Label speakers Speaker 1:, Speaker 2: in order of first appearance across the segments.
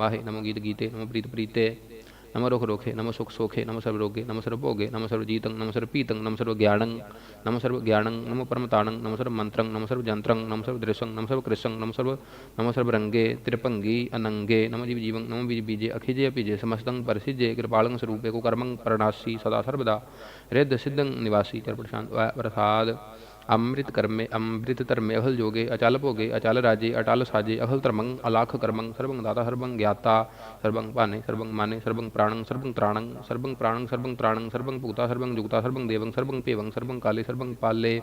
Speaker 1: ਮਾਹੇ ਨਮੋ ਗੀਤ ਗੀਤੇ ਨਮੋ ਪ੍ਰੀਤ ਪ੍ਰੀਤੇ ਨਮੋ ਰੁਖ ਰੋਖੇ ਨਮੋ ਸੁਖ ਸੋਖੇ ਨਮੋ ਸਰਬ ਰੋਗੇ ਨਮੋ ਸਰਬ ਭੋਗੇ ਨਮੋ ਸਰਬ ਜੀਤੰ ਨਮੋ ਸਰਬ ਪੀਤੰ ਨਮੋ ਸਰਬ ਗਿਆਨੰ ਨਮੋ ਸਰਬ ਗਿਆਨੰ ਨਮੋ ਪਰਮਤਾਣੰ ਨਮੋ ਸਰਬ ਮੰਤਰੰ ਨਮੋ ਸਰਬ ਜੰਤਰੰ ਨਮੋ ਸਰਬ ਦ੍ਰਿਸ਼ੰ ਨਮੋ ਸਰਬ ਕ੍ਰਿਸ਼ੰ ਨਮੋ ਸਰਬ ਨਮੋ ਸਰਬ ਰੰਗੇ ਤ੍ਰਿਭੰਗੀ ਅਨੰਗੇ ਨਮੋ ਜੀਵ ਜੀਵੰ ਨਮੋ ਬੀਜ ਬੀਜੇ ਅਖਿਜੇ ਅਪਿਜੇ ਸਮਸਤੰ ਪਰਸਿਜੇ ਕਿਰਪਾਲੰ ਸਰੂਪੇ ਕੋ ਕਰਮੰ ਪ੍ਰਣਾਸੀ ਸਦਾ ਸਰਬਦਾ ਰਿੱਧ ਸਿद्धੰ ਨਿਵਾਸੀ ਚਰਪਟ ਸ਼ਾਂਤ ਪ੍ਰਸਾਦ ਅੰਮ੍ਰਿਤ ਕਰਮੇ ਅੰਮ੍ਰਿਤ ਧਰਮੇ ਅਹਲ ਜੋਗੇ ਅਚਲ ਭੋਗੇ ਅਚਲ ਰਾਜੇ ਅਟਲ ਸਾਜੇ ਅਹਲ ਧਰਮੰ ਅਲਖ ਕਰਮੰ ਸਰਬੰ ਦਾਤਾ ਸਰਬੰ ਗਿਆਤਾ ਸਰਬੰ ਭਾਨੇ ਸਰਬੰ ਮਾਨੇ ਸਰਬੰ ਪ੍ਰਾਣੰ ਸਰਬੰ ਤ੍ਰਾਣੰ ਸਰਬੰ ਪ੍ਰਾਣੰ ਸਰਬੰ ਤ੍ਰਾਣੰ ਸਰਬੰ ਭੂਤਾ ਸਰਬੰ ਜੁਗਤਾ ਸਰਬੰ ਦੇਵੰ ਸਰਬੰ ਭੇਵੰ ਸਰਬੰ ਕਾਲੇ ਸਰਬੰ ਪਾਲੇ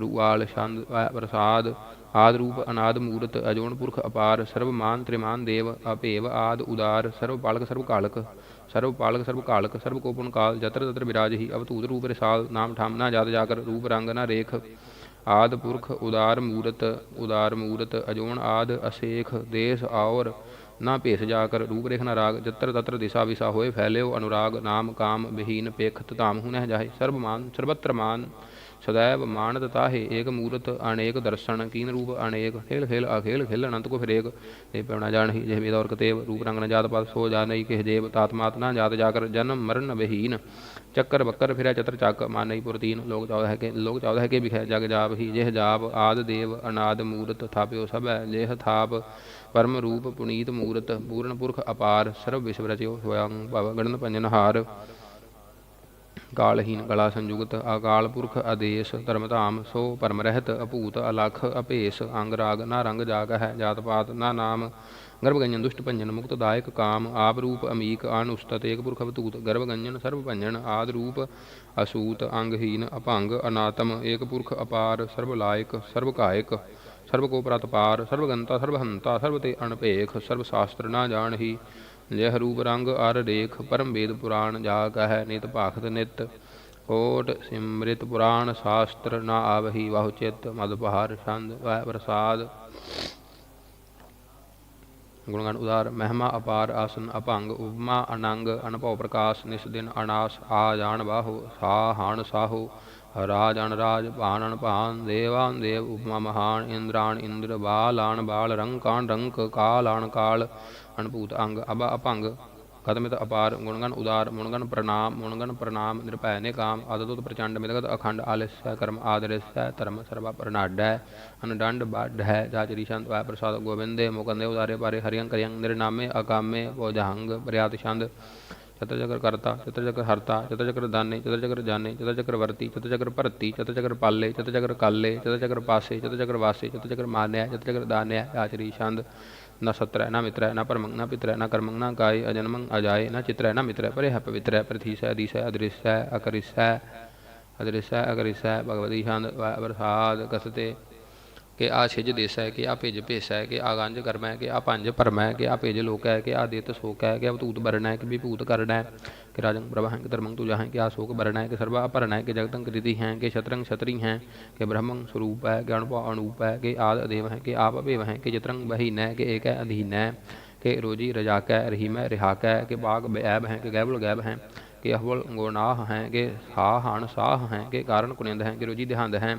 Speaker 1: ਰੂਆਲ ਛੰਦ ਵੈ ਪ੍ਰਸਾਦ ਆਦ ਰੂਪ ਅਨਾਦ ਮੂਰਤ ਅਜੋਨ ਪੁਰਖ ਅਪਾਰ ਸਰਬ ਮਾਨ ਤ੍ਰਿਮਾਨ ਦੇਵ ਅਭੇਵ ਆਦ ਉਦਾਰ ਸਰਬ ਪਾਲਕ ਸਰਬ ਪਾਲਕ ਸਰਬ ਕਾਲਕ ਸਰਬ ਕੋਪਨ ਕਾਲ, ਜਤਰ ਤਤਰ ਵਿਰਾਜਹੀ ਅਵਤੂਤ ਰੂਪ ਰਸਾਲ, ਨਾਮ ਠਾਮ ਨਾ ਜਾਤ ਜਾਕਰ, ਰੂਪ ਰੰਗ ਨਾ ਰੇਖ, ਆਦ ਪੁਰਖ, ਉਦਾਰ ਮੂਰਤ ਉਦਾਰ ਮੂਰਤ, ਅਜੋਣ ਆਦ ਅਸੇਖ, ਦੇਸ ਔਰ ਨਾ ਭੇਸ ਜਾ ਕਰ ਰੂਪ ਰੇਖ ਨਾ ਰਾਗ, ਜਤਰ ਤਤਰ ਦਿਸ਼ਾ ਵਿਸਾ ਹੋਏ, ਫੈਲਿਓ ਅਨੁਰਾਗ, ਨਾਮ ਕਾਮ, ਵਿਹੀਨ ਪੇਖਤ ਧਾਮ ਹੁਨਹਿ ਜਾਹੇ, ਸਰਬ ਮਾਨ, ਸਰਬਤਰ ਮਾਨ ਸਦੈਵ ਮਾਨਤ ਤਾਹੇ ਏਕ ਮੂਰਤ ਅਨੇਕ ਦਰਸ਼ਨ, ਕੀਨ ਰੂਪ ਅਨੇਕ, ਖੇਲ ਖੇਲ ਅਖੇਲ ਖੇਲ ਅਨੰਤ ਕੋ ਫਿਰੇਕ। ਤੇ ਪੈਣਾ ਜਾਣਹੀ, ਜਿਹ ਮੇਦਾ ਔਰ ਕਤੇਵ ਰੂਪ ਰੰਗ ਨ ਜਾਤ ਪਾਤ ਸੋ ਜਾਣਈ ਕਿਹ ਦੇਵ ਤਾਤਮਾਤ ਨਾ ਜਾਤ ਜਾਕਰ, ਜਨਮ ਮਰਨ ਬਹੀਨ ਚੱਕਰ ਬੱਕਰ ਫਿਰੈ ਚਤਰ ਚੱਕ ਮਾਨਈ ਪੁਰਤੀਨ ਲੋਕ ਚਾਹਦਾ ਹੈ ਕਿ, ਲੋਕ ਚਾਹਦਾ ਹੈ ਕਿ ਵਿਖੇ ਜਗ ਜਾਪ ਹੀ, ਜਿਹ ਜਾਪ ਆਦ ਦੇਵ, ਅਨਾਦ ਮੂਰਤ ਥਾਪਿਓ ਸਭੈ, ਜਿਹ ਥਾਪ ਪਰਮ ਰੂਪ ਪੁਨੀਤ ਮੂਰਤ, ਪੂਰਨ ਪੁਰਖ ਅਪਾਰ, ਸਰਵ ਵਿਸ਼ਵ ਰਚਿਓ ਹੋਇਆ ਭਵ ਗਣਨ ਪੰਜਨ ਹਾਰ। ਕਾਲਹੀਨ ਗਲਾ ਸੰਯੁਗਤ ਅਕਾਲ ਪੁਰਖ ਆਦੇਸ਼ ਧਰਮ ਸੋ ਪਰਮ ਰਹਿਤ, ਅਭੂਤ, ਅਲਖ ਅਭੇਸ ਅੰਗ ਰਾਗ, ਨਾ ਰੰਗ ਜਾਗ ਹੈ, ਜਾਤ ਪਾਤ, ਨਾ ਨਾਮ, ਗਰਭਗੰਜਨ, ਦੁਸ਼ਟ ਭੰਜਨ, ਮੁਕਤ ਦਾਇਕ, ਕਾਮ, ਆਪ ਰੂਪ, ਅਮੀਕ ਅਨੁਸਤ ਏਕ ਪੁਰਖ ਅਵਤੂਤ ਗਰਭ ਗੰਜਨ ਸਰਬ ਭੰਜਨ, ਆਦ ਰੂਪ, ਅਸੂਤ, ਅੰਗਹੀਨ, ਅਭੰਗ, ਅਨਾਤਮ, ਏਕ ਪੁਰਖ, ਅਪਾਰ, ਸਰਬ ਲਾਇਕ, ਸਰਬ ਕਾਇਕ, ਸਰਬ ਕੋ ਪ੍ਰਤਪਾਰ, ਸਰਬ ਗੰਤਾ, ਸਰਬ ਹੰਤਾ, ਸਰਬ ਤੇ ਅਣਭੇਖ, ਸਰਬ ਸ਼ਾਸਤਰ ਨਾ ਜਾਣਹੀ ਜਹ ਰੂਪ ਰੰਗ ਅਰ ਰੇਖ ਪਰਮ ਵੇਦ ਪੁਰਾਣ ਜਾ ਕਹੈ ਨਿਤ ਭਾਖਤ ਨਿਤ, ਕੋਟ ਸਿਮ੍ਰਿਤ ਪੁਰਾਣ ਸ਼ਾਸਤਰ ਨਾ ਆਵਹੀ ਵਾਹੁ ਚਿਤ, ਮਦ ਪਹਾਰ ਛੰਦ ਵੈ ਪ੍ਰਸਾਦ। ਗੁਣਗਾਨ ਉਦਾਰ, ਮਹਿਮਾ ਅਪਾਰ ਆਸਨ ਅਭੰਗ, ਉਪਮਾ ਅਨੰਗ ਅਨਭਉ ਪ੍ਰਕਾਸ਼, ਨਿਸ ਦਿਨ ਅਨਾਸ, ਆ ਜਾਣ ਬਾਹੋ, ਸਾ ਹਾਣ ਸਾਹੋ। ਰਾਜ ਅਨਰਾਜ ਭਾਨਨ ਭਾਨ, ਦੇਵਾਨ ਦੇਵ ਉਪਮਾ ਮਹਾਨ, ਇੰਦਰਾਨ ਇੰਦਰ ਬਾਲਾਨ ਬਾਲ ਰੰਕਾਨ ਰੰਕ ਕਾਲਾਨ ਕਾਲ ਅਨਭੂਤ ਅੰਗ ਅਬਾ ਅਭੰਗ, ਕਦਮਿਤ ਅਪਾਰ, ਗੁਣਗਨ ਉਦਾਰ, ਮੁਣਗਨ ਪ੍ਰਣਾਮ ਮੁਣਗਨ ਪ੍ਰਣਾਮ, ਨਿਰਭੈ ਨਿਕਾਮ, ਆਦਤੁਤ ਪ੍ਰਚੰਡ ਮਿਤਗਤ ਅਖੰਡ ਆਲਿਸੈ ਕਰਮ ਆਦਰਿਸੈ, ਧਰਮ ਸਰਵਾ ਪ੍ਰਣਾਡੈ, ਅਨਡੰਡ ਬਾਢੈ, ਜਾਚਰੀ ਸ਼ੰਤ ਵੈ ਪ੍ਰਸਾਦ ਗੋਬਿੰਦੇ, ਮੁਕੰਦੇ ਉਦਾਰੇ ਪਾਰੇ ਹਰਿਯੰ ਕਰਿਯੰ ਨਿਰਨਾਮੇ ਅਕਾਮੇ ਭੋਜਹੰਗ ਪ੍ਰਿਆਤ ਛੰਦ ਚਤੁਰ ਚਕਰ ਕਰਤਾ ਚਤਰ ਚਕਰ ਹਰਤਾ ਚਤੁਰ ਚਕਰ ਦਾਨੇ ਚਤੁਰ ਚਕਰ ਜਾਣੇ ਚਤੁਰ ਚਕਰ ਵਰਤੀ ਚਤੁਰ ਚਕਰ ਭਰਤੀ ਚਤੁਰ ਚਕਰ ਪਾਲੇ ਚਤੁਰ ਚਕਰ ਕਾਲੇ ਚਤੁਰ ਚਕਰ ਪਾਸੇ ਚਤੁਰ ਚਕਰ ਵਾਸੇ ਚਤੁਰ ਚਕਰ ਮਾਨਿਆ ਚਤੁਰ ਚਕਰ ਦਾਨਿਆ ਆਚਰੀ ਛੰਦ ਨਾ ਸਤਰੈ ਨਾ ਮਿਤਰੈ ਨਾ ਪਰਮੰਗ ਨਾ ਪਿਤਰੈ ਨਾ ਕਰਮੰਗ ਨਾ ਕਾਇ ਅਜਨਮੰਗ ਅਜਾਏ ਨਾ ਚਿਤਰੈ ਨਾ ਮਿਤਰੈ ਪਰੇ ਹੈ ਪਵਿਤਰੈ ਪ੍ਰਤੀਸੈ ਅਦੀਸੈ ਅਦ੍ਰਿਸ਼ੈ ਅਕਰਿਸੈ ਅਦ੍ਰਿਸ਼ੈ ਅਕਰਿਸੈ ਭਗਵਤੀ ਛੰਦ ਵਰਸਾਦ ਕਸਤੇ ਕਿ ਆ ਛਿਜ ਦੇਸ ਹੈ ਕਿ ਆ ਭੇਜ ਭੇਸ ਹੈ ਕਿ ਆ ਗੰਜ ਕਰਮ ਹੈ ਕਿ ਆ ਪੰਜ ਭਰਮ ਹੈ ਕਿ ਆ ਭੇਜ ਲੋਕ ਹੈ ਕਿ ਆ ਦੇਤ ਸੋਕ ਹੈ ਕਿ ਅਵਤੂਤ ਬਰਣ ਹੈ ਕਿ ਵਿਭੂਤ ਕਰਨਾ ਹੈ ਕਿ ਰਾਜੰ ਪ੍ਰਭ ਹੈ ਕਿ ਧਰਮੰ ਤੁਜਾ ਹੈ ਕਿ ਆ ਸੋਕ ਬਰਣ ਹੈ ਕਿ ਸਰਵਾ ਭਰਨ ਹੈ ਕਿ ਜਗਤੰ ਕ੍ਰਿਤੀ ਹੈ ਕਿ ਸ਼ਤਰੰ ਸ਼ਤਰੀ ਹੈ ਕਿ ਬ੍ਰਹਮੰ ਸਰੂਪ ਹੈ ਕਿ ਅਣੁਭਵ ਅਨੂਪ ਹੈ ਕਿ ਆਦ ਅਦੇਵ ਹੈ ਕਿ ਆਪ ਅਭੇਵ ਹੈ ਕਿ ਚਿਤਰੰ ਬਹੀਨ ਹੈ ਕਿ ਏਕ ਹੈ ਅਧੀਨ ਹੈ ਕਿ ਰੋਜੀ ਰਜਾਕ ਹੈ ਰਹੀਮ ਹੈ ਰਿਹਾਕ ਹੈ ਕਿ ਬਾਗ ਬੈਬ ਹੈ ਕਿ ਗੈਬਲ ਗੈਬ ਹੈ ਕਿ ਅਹਵਲ ਗੋਨਾਹ ਹੈ ਕਿ ਸਾਹ ਹਣ ਸਾਹ ਹੈ ਕਿ ਕਾਰਨ ਕੁਨਿੰਦ ਹੈ ਕਿ ਰੋਜੀ ਦੇਹੰਦ ਹੈ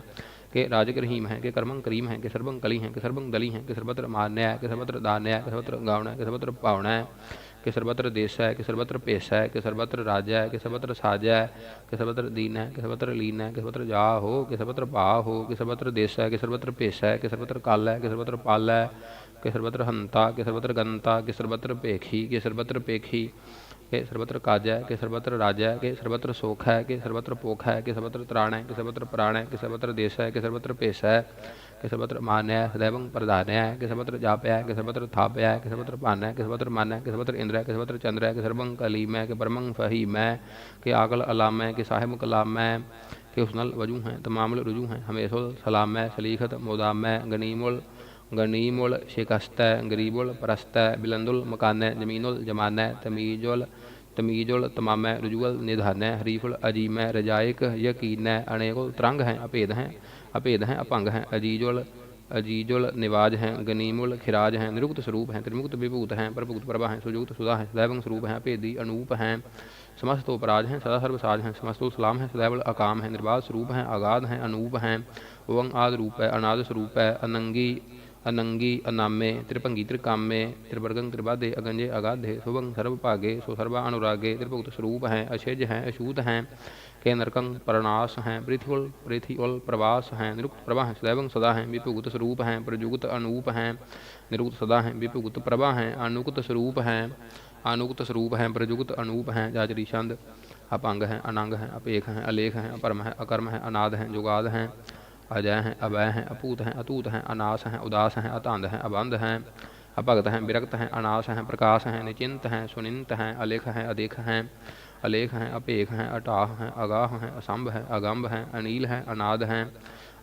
Speaker 1: कि राजक रहीम है कि कर्मं करीम है कि सर्वं कली है कि सर्वं दली है कि सर्वत्र मान्य है कि सर्वत्र दान्य है कि सर्वत्र गावना है कि सर्वत्र पावना है कि सर्वत्र देश है कि सर्वत्र पेश है कि सर्वत्र राज्य है कि सर्वत्र साजा है कि सर्वत्र दीन है कि सर्वत्र लीन है कि सर्वत्र जा हो कि सर्वत्र भा हो कि सर्वत्र देश है कि सर्वत्र पेश है कि सर्वत्र काल है कि सर्वत्र पाल है कि सर्वत्र हंता कि सर्वत्र गंता कि सर्वत्र पेखी कि सर्वत्र पेखी कि सर्वत्र काज है कि सर्वत्र राज है कि सर्वत्र सुख है कि सर्वत्र पोख है कि सर्वत्र त्राण है कि सर्वत्र प्राण है कि सर्वत्र देश है कि सर्वत्र पेश है कि सर्वत्र मान है सदैव प्रधान है कि सर्वत्र जाप है कि सर्वत्र थाप है कि सर्वत्र पान है कि सर्वत्र मन है कि सर्वत्र इंद्र है कि सर्वत्र चंद्र है कि सर्वं कलीम है कि परमं फहीम है कि आकल अलाम है कि साहिब कलाम है कि उसनल वज़ू हैं तमामल रुजू हैं हमेशुल सलाम है सलीखत मोदाम है गनीमुल गनीमुल शिकस्त गरीबुल परस्त बिलंदुल मकान जमीनुल जमान तमीजुल तमीजुल तमाम रजुअल निधान हरीफुल अजीम रजायक यकीन अनेकुल तरंग हैं अभेद हैं अभेद हैं अपंग हैं अजीजुल अजीजुल निवाज हैं गनीमुल खिराज हैं निरुक्त स्वरूप हैं त्रिमुक्त विभूत हैं प्रभुक्त प्रभा हैं सुजुक्त सुधा हैं सदैव स्वरूप हैं अपेदी अनूप हैं समस्त उपराज हैं सदा सर्वसाज हैं समस्त सलाम हैं सदैव अकाम हैं निर्वाध स्वरूप हैं आगाध हैं अनूप हैं ओंग आद रूप है अनाद स्वरूप है अनंगी ਅਨੰਗੀ ਅਨਾਮੇ ਤ੍ਰਿਭੰਗੀ ਤ੍ਰਿਕਾਮੇ ਤ੍ਰਿਵਰਗੰ ਤ੍ਰਿਬਾਧੇ ਅਗੰਜੇ ਅਗਾਧੇ ਸੁਭੰ ਸਰਬ ਭਾਗੇ ਸੋ ਸਰਬਾ ਅਨੁਰਾਗੇ ਤ੍ਰਿਭੁਗਤ ਸਰੂਪ ਹੈ ਅਛਿਜ ਹੈ ਅਛੂਤ ਹੈ ਕੇ ਨਰਕੰ ਪ੍ਰਣਾਸ ਹੈ ਪ੍ਰਿਥਿਵਲ ਪ੍ਰਿਥਿਵਲ ਪ੍ਰਵਾਸ ਹੈ ਨਿਰੁਕਤ ਪ੍ਰਭਾ ਹੈ ਸदैवं ਸਦਾ ਹੈ ਵਿਭੁਗਤ ਸਰੂਪ ਹੈ ਪ੍ਰਜੁਗਤ ਅਨੂਪ ਹੈ ਨਿਰੁਕਤ ਸਦਾ ਹੈ ਵਿਭੁਗਤ ਪ੍ਰਭਾ ਹੈ ਅਨੁਕਤ ਸਰੂਪ ਹੈ ਅਨੁਕਤ ਸਰੂਪ ਹੈ ਪ੍ਰਜੁਗਤ ਅਨੂਪ ਹੈ ਜਾਚਰੀ ਛੰਦ ਅਪੰਗ ਹੈ ਅਨੰਗ ਹੈ ਅਪੇਖ ਹੈ ਅਲੇਖ ਹੈ ਅਪਰਮ ਹੈ ਅਕਰਮ ਹੈ ਅਨਾਦ ਹੈ ਜੁਗਾਦ ਹੈ ਅਜੈ ਹੈ ਅਵੈ ਹੈ ਅਪੂਤ ਹੈ ਅਤੂਤ ਹੈ ਅਨਾਸ ਹੈ ਉਦਾਸ ਹੈ ਅਤੰਦ ਹੈ ਅਬੰਧ ਹੈ ਅਭਗਤ ਹੈ ਵਿਰਕਤ ਹੈ ਅਨਾਸ ਹੈ ਪ੍ਰਕਾਸ਼ ਹੈ ਨਿਚਿੰਤ ਹੈ ਸੁਨਿੰਤ ਹੈ ਅਲੇਖ ਹੈ ਅਦੇਖ ਹੈ ਅਲੇਖ ਹੈ ਅਪੇਖ ਹੈ ਅਟਾਹ ਹੈ ਅਗਾਹ ਹੈ ਅਸੰਭ ਹੈ ਅਗੰਭ ਹੈ ਅਨੀਲ ਹੈ ਅਨਾਦ ਹੈ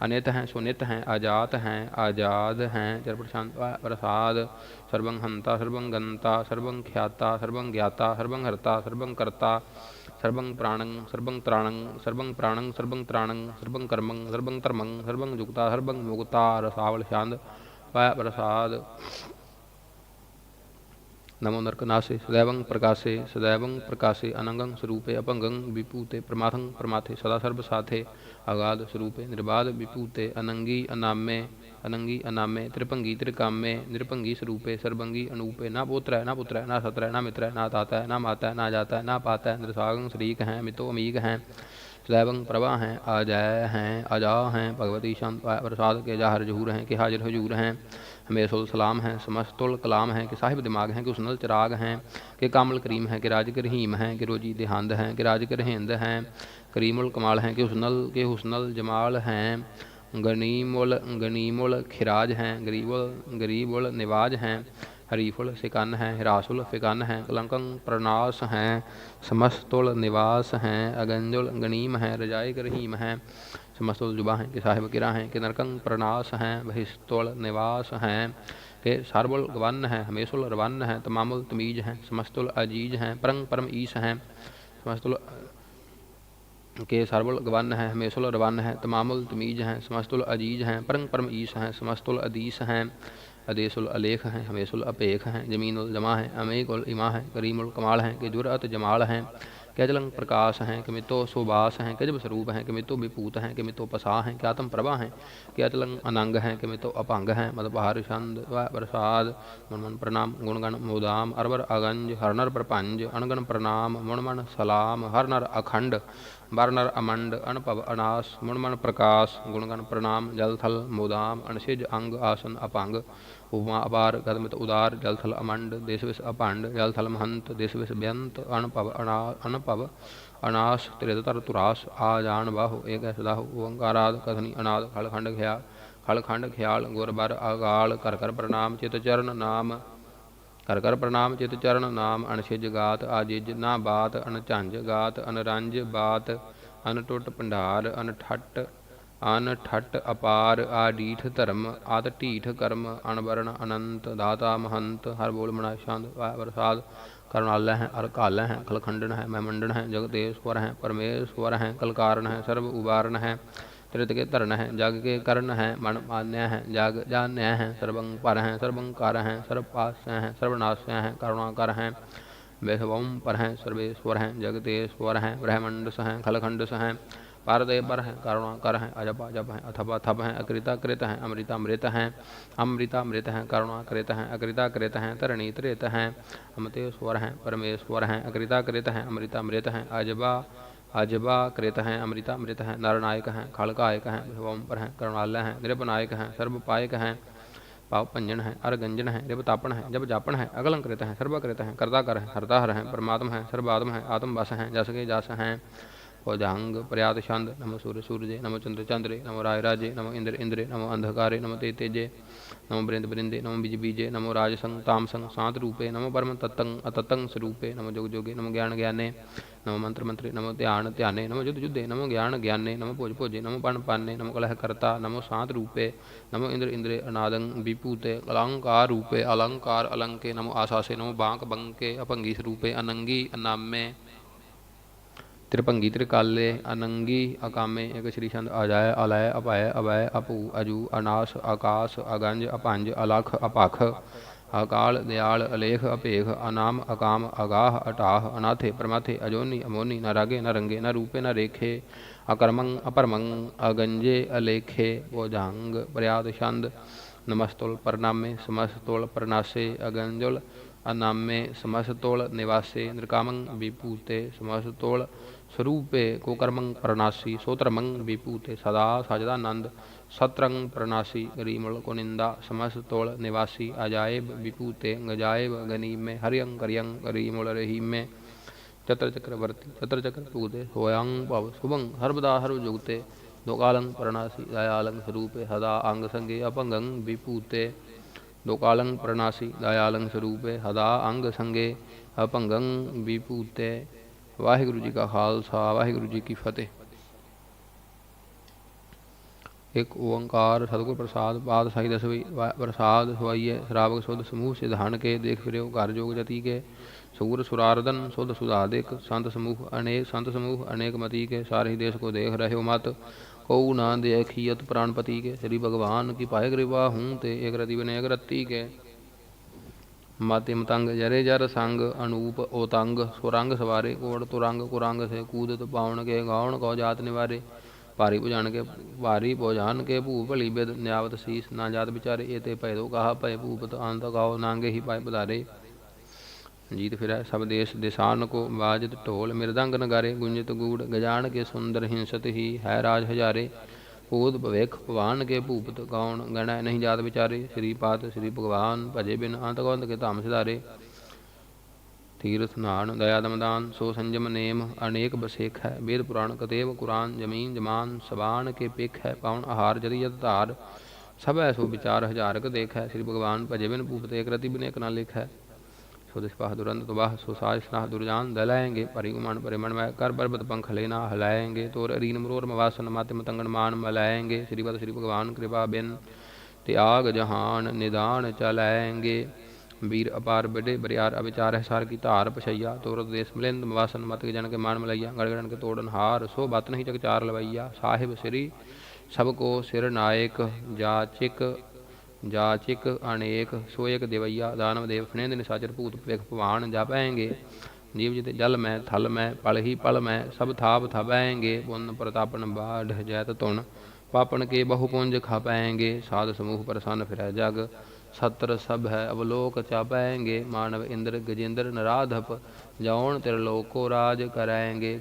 Speaker 1: ਅਨਿਤ ਹੈ ਸੁਨਿਤ ਹੈ ਆਜਾਤ ਹੈ ਆਜ਼ਾਦ ਹੈ ਜਰ ਪ੍ਰਸ਼ਾਂਤ ਪ੍ਰਸਾਦ ਸਰਬੰ ਹੰਤਾ ਸਰਬੰ ਗੰਤਾ ਸਰਬੰ ਖਿਆਤਾ ਸਰਬੰ ਗਿਆਤਾ ਸਰਬੰ ਹਰਤਾ ਸਰਬੰ ਕਰਤਾ ਸਰਬੰ ਪ੍ਰਾਣੰ, ਸਰਬੰ ਤ੍ਰਾਣੰ, ਸਰਬੰ ਪ੍ਰਾਣੰ, ਸਰਬੰ ਤ੍ਰਾਣੰ, ਸਰਬੰ ਕਰਮੰ, ਸਰਬੰ ਧਰਮੰ, ਸਰਬੰ ਜੁਗਤਾ, ਸਰਬੰ ਮੁਗਤਾ, ਰਸਾਵਲ ਛੰਦ ਪੈ ਪ੍ਰਸਾਦ। नमो नरकनाशे सदैव प्रकाशे सदैव प्रकाशे, अनंगं स्वरूपे, अपंगं विपूते प्रमाथं प्रमाथे सदा सर्वसाथे अगाध स्वरूपे, निर्बाध विपूते अनंगी अनाम्य अनंगी अनाम्य, त्रिपंगी त्रिकामे निरपंगी स्वरूपे, सर्वंगी अनूपे, ना पोत्र है, ना पुत्र है, ना सत्र है, ना मित्र है, ना ताता है, ना माता है, ना जाता है, ना पाता है निरसागं श्रीक हैं, मितो अमीक हैं, सदैव प्रभा हैं अजय हैं अजा हैं, भगवती शांत, प्रसाद के जाहर जहूर हैं, के हाजिर हजूर हैं मेसुल सलाम हैं, समस्तुल कलाम हैं कि साहिब दिमाग हैं, कि उसनल चिराग हैं, कि कामल करीम हैं, कि राज रहीम हैं, कि रोजी देहांद हैं, कि राज रहेंद हैं, करीमुल कमाल हैं, कि उसनल के हुसनल जमाल हैं, गनीमुल गनीमुल खिराज हैं, गरीबुल गरीबुल निवाज हैं, हरीफुल सिकन हैं, हिरासुल फ़िकन हैं, कलंक प्रनास हैं, समस्तुल निवास हैं, अगंजुल गनीम हैं रजाय रहीम हैं कि साहिब किरा हैं कि नरकंग प्रनाश हैं, बहिस्तुल निवास हैं, के सारबुल गवन है हमेशुल रवन हैं, तमामुल तमीज हैं, समस्तुल अज़ीज़ हैं परंग परम ईस हैं, समस्तुल, के सरबुल गवन हैं हमेशुल रवन है, तमामुल तमीज है, समस्तुल अज़ीज़ हैं परंग परम ईस हैं, समस्तुल अदीस हैं, अदेसुल अलेख हैं हमेशुल अपेख हैं, जमीनुल जमा है अमेकुल इमा है, करीमुल कमाल हैं, के जुरअत जमाल हैं कैजलंग प्रकाश हैं कि मितो सुबास हैं कजब स्वरूप हैं कि मितो विपूत हैं कि मितो पसा हैं कि आत्म प्रभा हैं कि अचलंग अनंग हैं कि मितो अपंग हैं मदबहार छंद व प्रसाद मन मन प्रणाम गुणगण मुदाम अरबर अगंज हरनर प्रपंज अणगण प्रणाम मुणमन सलाम हरनर अखंड बरनर अमंड अनपव अनास मुणमन प्रकाश गुणगण प्रणाम जल थल मुदाम अनसिज अंग आसन अपंग ਉਮਾ ਅਪਾਰ ਗਦਮਿਤ ਉਦਾਰ, ਜਲ ਥਲ ਅਮੰਡ, ਦੇਸ ਵਿਸ ਅਪੰਡ ਜਲ ਥਲ ਮਹੰਤ, ਦੇਸ ਵਿਸ ਬੇਅੰਤ ਅਨਭਵ ਅਨਭਵ ਅਨਾਸ ਤ੍ਰਿਦ ਤਰ ਤੁਰਾਸ, ਆ ਜਾਣ ਬਾਹੋ ਏਕ ਸਦਾ ਓੰਕਾਰਾਦ ਕਥਨੀ ਅਨਾਦ, ਖਲ ਖੰਡ ਖਿਆ, ਖਲ ਖੰਡ ਖਿਆਲ ਗੁਰਬਰ ਅਗਾਲ, ਕਰ ਕਰ ਪ੍ਰਣਾਮ ਚਿਤ ਚਰਨ ਨਾਮ, ਕਰ ਕਰ ਪ੍ਰਣਾਮ ਚਿਤ ਚਰਨ ਨਾਮ ਅਣਛਿਜ ਗਾਤ ਆਜਿਜ ਨਾ ਬਾਤ ਅਣਝੰਜ ਗਾਤ, ਅਨਰੰਜ ਬਾਤ, ਅਨਟੁੱਟ ਭੰਡਾਰ, ਅਨਠੱਟ ਅਨ ਠਟ ਅਪਾਰ ਆਡੀਠ ਧਰਮ ਆਦ ਢੀਠ ਕਰਮ ਅਨਵਰਨ ਅਨੰਤ ਦਾਤਾ ਮਹੰਤ ਹਰ ਬੋਲ ਮਨਾ ਛੰਦ ਪ੍ਰਸਾਦ ਕਰਨਾਲਾ ਹੈ ਅਰ ਕਾਲਾ ਹੈ ਖਲਖੰਡਨ ਹੈ ਮੈਮੰਡਨ ਹੈ ਜਗਦੇਸ਼ਵਰ ਹੈ ਪਰਮੇਸ਼ਵਰ ਹੈ ਕਲਕਾਰਨ ਹੈ ਸਰਬ ਉਬਾਰਨ ਹੈ ਤ੍ਰਿਤ ਕੇ ਧਰਨ ਹੈ ਜਗ ਕੇ ਕਰਨ ਹੈ ਮਨ ਮਾਨਿਆ ਹੈ ਜਗ ਜਾਣਿਆ ਹੈ ਸਰਬੰ ਪਰ ਹੈ ਸਰਬੰ ਕਰ ਹੈ ਸਰਬ ਪਾਸ ਹੈ ਸਰਬਨਾਸ਼ ਹੈ ਕਰੁਣਾ ਕਰ ਹੈ ਵਿਸ਼ਵਮ ਪਰ ਹੈ ਸਰਵੇਸ਼ਵਰ ਹੈ ਜਗਦੇਸ਼ਵਰ ਹੈ पारदय पर हैं करुणा कर हैं अजब अजब हैं अथब अथब हैं अकृता कृत हैं अमृता मृत हैं अमृता मृत हैं करुणा कृत हैं अकृता कृत हैं तरणी त्रेत हैं, अमतेश्वर हैं, परमेश्वर हैं अकृता कृत हैं अमृता मृत हैं, अजबा अजबा कृत हैं अमृता मृत हैं, नरनायक हैं खड़कायक हैं भवम्पर हैं, करुणालय हैं, नृपनायक हैं, सर्वपायक हैं पापंजन है अरगंजन है रिवतापण है जब जापन है, अगलंकृत है, सर्वकृत है, कर्ताकर है, हर्ताहर है, परमात्म है, सर्वात्म है, आत्मवास है, जस के जास हैं भुजंग पर्यात छंद नमो सूर्य सूर्य नमो चंद्र चंद्रे नमो राय राजे नमो इंद्र इंद्रे नमो अंधकारे नमो ते तेजे नमो बृंद बृंदे नमो बीज बीजे नमो राजसंग तामसंग शांत रूपे नमो परम तत्तंग अततंग स्वरूपे नमो जोग जोगे नमो ज्ञान ज्ञाने नमो मंत्र मंत्रे नमो ध्यान ध्याने नमो युद्ध युद्धे नमो ज्ञान ज्ञाने नमो भोज भोजे नमो पन पाने नमो कलह कर्ता नमो शांत रूपे नमो इंद्र इंद्रे अनादंग विपूते अलंकार रूपे अलंकार अलंके नमो आशासे नमो बांक बंके अपंगी स्वरूपे अनंगी अनामे ਤ੍ਰਿਭੰਗੀ ਤ੍ਰਿਕਾਲੇ ਅਨੰਗੀ ਅਕਾਮੇ ਇੱਕ ਸ਼੍ਰੀ ਛੰਦ ਅਜਾਇ ਅਲੈ ਅਪਾਇ ਅਵੈ ਅਪੂ ਅਜੂ ਅਨਾਸ ਆਕਾਸ ਅਗੰਜ ਅਪੰਜ ਅਲਖ ਅਪਖ ਅਕਾਲ ਦਿਆਲ ਅਲੇਖ ਅਪੇਖ ਅਨਾਮ ਅਕਾਮ ਅਗਾਹ ਅਟਾਹ ਅਨਾਥੇ ਪਰਮਾਥੇ ਅਜੋਨੀ ਅਮੋਨੀ ਨ ਰਾਗੇ ਨ ਰੰਗੇ ਨ ਰੂਪੇ ਨ ਰੇਖੇ ਅਕਰਮੰ ਅਪਰਮੰ ਅਗੰਜੇ ਅਲੇਖੇ ਬੋਝੰਗ ਪ੍ਰਿਆਦ ਛੰਦ ਨਮਸਤੁਲ ਪ੍ਰਨਾਮੇ ਸਮਸਤੁਲ ਪ੍ਰਨਾਸੇ ਅਗੰਜੁਲ ਅਨਾਮੇ ਸਮਸਤੁਲ ਨਿਵਾਸੇ ਨਿਰਕਾਮੰ ਵਿਭੂਤੇ ਸਮਸਤੁਲ ਸਰੂਪੇ ਕੋ ਕਰਮੰ ਪ੍ਰਨਾਸੀ ਸੋਤਰਮੰ ਵਿਭੂਤੇ ਸਦਾ ਸਜਦਾਨੰਦ ਸਤਰੰਗ ਪ੍ਰਨਾਸੀ ਗਰੀਮਲ ਕੋ ਨਿੰਦਾ ਸਮਸਤੁਲ ਨਿਵਾਸੀ ਅਜਾਇਬ ਵਿਭੂਤੇ ਗਜਾਇਬ ਗਨੀਮੇ ਹਰਿਯੰ ਕਰਿਯੰ ਗਰੀਮਲ ਰਹੀਮੇ ਚਤਰ ਚਕਰਵਰਤੀ ਚਤਰ ਚਕਰ ਪੂਤੇ ਹੋਯੰ ਭਵ ਸੁਭੰ ਸਰਬਦਾ ਸਰਬ ਜੁਗਤੇ ਲੋਕਾਲੰ ਪ੍ਰਣਾਸੀ ਦਇਆਲੰ ਸਰੂਪੇ ਹਦਾ ਅੰਗ ਸੰਗੇ ਅਭੰਗੰ ਵਿਭੂਤੇ ਲੋਕਾਲੰ ਪ੍ਰਣਾਸੀ ਦਇਆਲੰ ਸਰੂਪੇ ਹਦਾ ਅੰਗ ਸੰਗੇ ਅਭੰਗੰ ਵਿਭੂਤੇ ਵਾਹਿਗੁਰੂ ਜੀ ਕਾ ਖਾਲਸਾ, ਵਾਹਿਗੁਰੂ ਜੀ ਕੀ ਫਤਿਹ। ਇੱਕ ਓੰਕਾਰ ਸਤਿਗੁਰ ਪ੍ਰਸਾਦ ਬਾਦ ਸਾਈ ਦਸਵੀ ਪ੍ਰਸਾਦ ਸਵਾਈਏ, ਸ਼ਰਾਵਕ ਸੁਧ ਸਮੂਹ ਸਿਧਾਨ ਕੇ ਦੇਖ ਫਿਰਿਓ, ਘਰ ਜੋਗ ਜਤੀ ਕੇ, ਸੂਰ ਸੁਰਾਰਦਨ ਸੁਧ ਸੁਧਾਦਿਕ ਸੰਤ ਸਮੂਹ ਅਨੇਕ ਸੰਤ ਸਮੂਹ ਅਨੇਕ ਮਤੀ ਕੇ, ਸਾਰੇ ਦੇਸ਼ ਕੋ ਦੇਖ ਰਹੇ ਹੋ ਮਤ, ਕਉ ਨਾ ਦੇਖੀਅਤ ਪ੍ਰਾਨਪਤੀ ਕੇ, ਸ੍ਰੀ ਭਗਵਾਨ ਕੀ ਪਾਏ ਕਿਰਪਾ ਹੂੰ ਤੇ ਏਕ ਰਤੀ ਬਨੇ ਏਕ ਰਤੀ ਕੇ। ਮਤਿ ਮਤੰਗ ਜਰੇ ਜਰ ਸੰਗ, ਅਨੂਪ ਓਤੰਗ, ਸੁਰੰਗ ਸਵਾਰੇ, ਕੋੜ ਤੁਰੰਗ, ਕੁਰੰਗ ਸੇ ਕੂਦਤ ਪਾਉਣ ਕੇ ਗਾਉਣ ਕੋ ਜਾਤ ਨਿਵਾਰੇ। ਭਾਰੀ ਭੁਜਾਨ ਕੇ, ਭਾਰੀ ਭੋਜਾਨ ਕੇ ਭੂ ਭਲੀ ਬਿਦ, ਨਿਆਵਤ ਸੀਸ ਨਾ ਜਾਤ ਵਿਚਾਰੇ, ਇਹ ਤੇ ਭੈ ਦੋ ਕਹਾ ਭੈ ਭੂਪਤ, ਅੰਤ ਗਾਉ ਨਾਂਗੇ ਹੀ ਪਾਏ ਬਧਾਰੇ। ਜੀਤ ਫਿਰੈ ਸਭ ਦੇਸ਼ ਦਿਸਾਨ ਕੋ, ਬਾਜਤ ਢੋਲ ਮਿਰਦੰਗ ਨਗਾਰੇ, ਗੁੰਜਤ ਗੂੜ, ਗਜਾਨ ਕੇ ਸੁੰਦਰ ਹਿੰਸਤ ਹੀ, ਹੈ ਰਾਜ ਹਜ਼ਾਰੇ। ਭੂਤ ਭਵੇਖ ਭਵਾਨ ਕੇ ਭੂਪਤ ਗਾਉਣ ਗਣੈ ਨਹੀਂ ਜਾਤ ਵਿਚਾਰੇ, ਸ੍ਰੀ ਪਾਤ, ਸ੍ਰੀ ਭਗਵਾਨ ਭਜੇ ਬਿਨ ਅੰਤ ਗੋਂਦ ਕੇ ਧਾਮ ਸਿਧਾਰੇ। ਤੀਰਥ ਨਾਨ ਦਇਆ ਦਮਦਾਨ, ਸੋ ਸੰਜਮ ਨੇਮ, ਅਨੇਕ ਬਸੇਖ ਹੈ, ਵੇਦ ਪੁਰਾਣ ਕਤੇਵ ਕੁਰਾਨ, ਜਮੀਨ ਜਮਾਨ, ਸਬਾਨ ਕੇ ਪਿਖ ਹੈ, ਪਾਉਣ ਆਹਾਰ ਜਦੀ ਜਤ ਧਾਰ। ਸਭ ਸੋ ਵਿਚਾਰ ਹਜ਼ਾਰਕ ਦੇਖ ਹੈ, ਸ੍ਰੀ ਭਗਵਾਨ ਭਜੇ ਬਿਨ ਭੂਪਤ ਏਕ ਰਤੀ ਬਿਨ ਏਕ ਨਾ ਲਿਖ ਹੈ ਸੋ ਦਿਸ ਪਾਹ ਦੁਰੰਤ ਤਬਾਹ ਸੋ ਸਾਜ ਸਨਾਹ ਦੁਰਜਾਨ ਦਲਾਏਂਗੇ ਪਰਿ ਗੁਮਾਨ ਪਰੇ ਮਨ ਮੈਂ ਕਰ ਬਰਬਤ ਪੰਖ ਲੈਨਾ ਹਲਾਏਂਗੇ, ਤੋਰ ਅਰੀਨ ਮਰੋਰ ਮਵਾਸਨ ਮਾਤੇ ਮਤੰਗਣ ਮਾਨ ਮਲਾਏਂਗੇ, ਸ੍ਰੀ ਬਦ ਵੀਰ ਅਪਾਰ ਬੜੇ ਬਰਿਆਰ ਅਵਿਚਾਰ ਹੈ ਕੀ ਧਾਰ ਪਛਈਆ, ਤੋਰ ਦੇਸ ਮਿਲਿੰਦ ਮਵਾਸਨ ਮਤ ਜਨ ਕੇ ਮਾਨ ਮਲਈਆ ਗੜਗੜਨ ਕੇ ਤੋੜਨ ਹਾਰ, ਸੋ ਬਤ ਨਹੀਂ ਚਕਚਾਰ ਲਵਈਆ, ਸਾਹਿਬ ਸ੍ਰੀ ਸਭ ਕੋ ਸਿਰ ਨਾਇਕ ਜਾਚਿਕ ਜਾਚਿਕ ਅਨੇਕ, ਸੋ ਇੱਕ ਦੇਵਈਆ, ਦਾਨਵ ਦੇਵ ਫਨੇਂਦ ਨਿਸਾਚਰ ਭੂਤ ਭਵਿਖ ਭਵਾਨ ਜਾਪੈਂਗੇ। ਜੀਵ ਜਿਤੇ ਜਲ ਮੈਂ, ਥਲ ਮੈਂ, ਪਲ ਹੀ ਪਲ ਮੈਂ, ਸਭ ਥਾਪ ਥਪੈਂਗੇ। ਪੁੰਨ ਪ੍ਰਤਾਪਨ ਬਾਢ ਜੈਤ ਤੁਨ ਪਾਪਨ ਕੇ ਬਹੁ ਪੁੰਜ ਖਾਪੈਂਗੇ। ਸਾਧ ਸਮੂਹ ਪ੍ਰਸੰਨ ਫਿਰੈ ਜਗ, ਸਤਰ ਸਭ ਹੈ ਅਵਲੋਕ ਚਾਪੈਂਗੇ। ਮਾਨਵ ਇੰਦਰ ਗਜੇਂਦਰ ਨਰਾਧਪ, ਜਾਉਣ ਤਿਰ ਲੋਕੋ ਰਾਜ ਕਰੈਂਗੇ।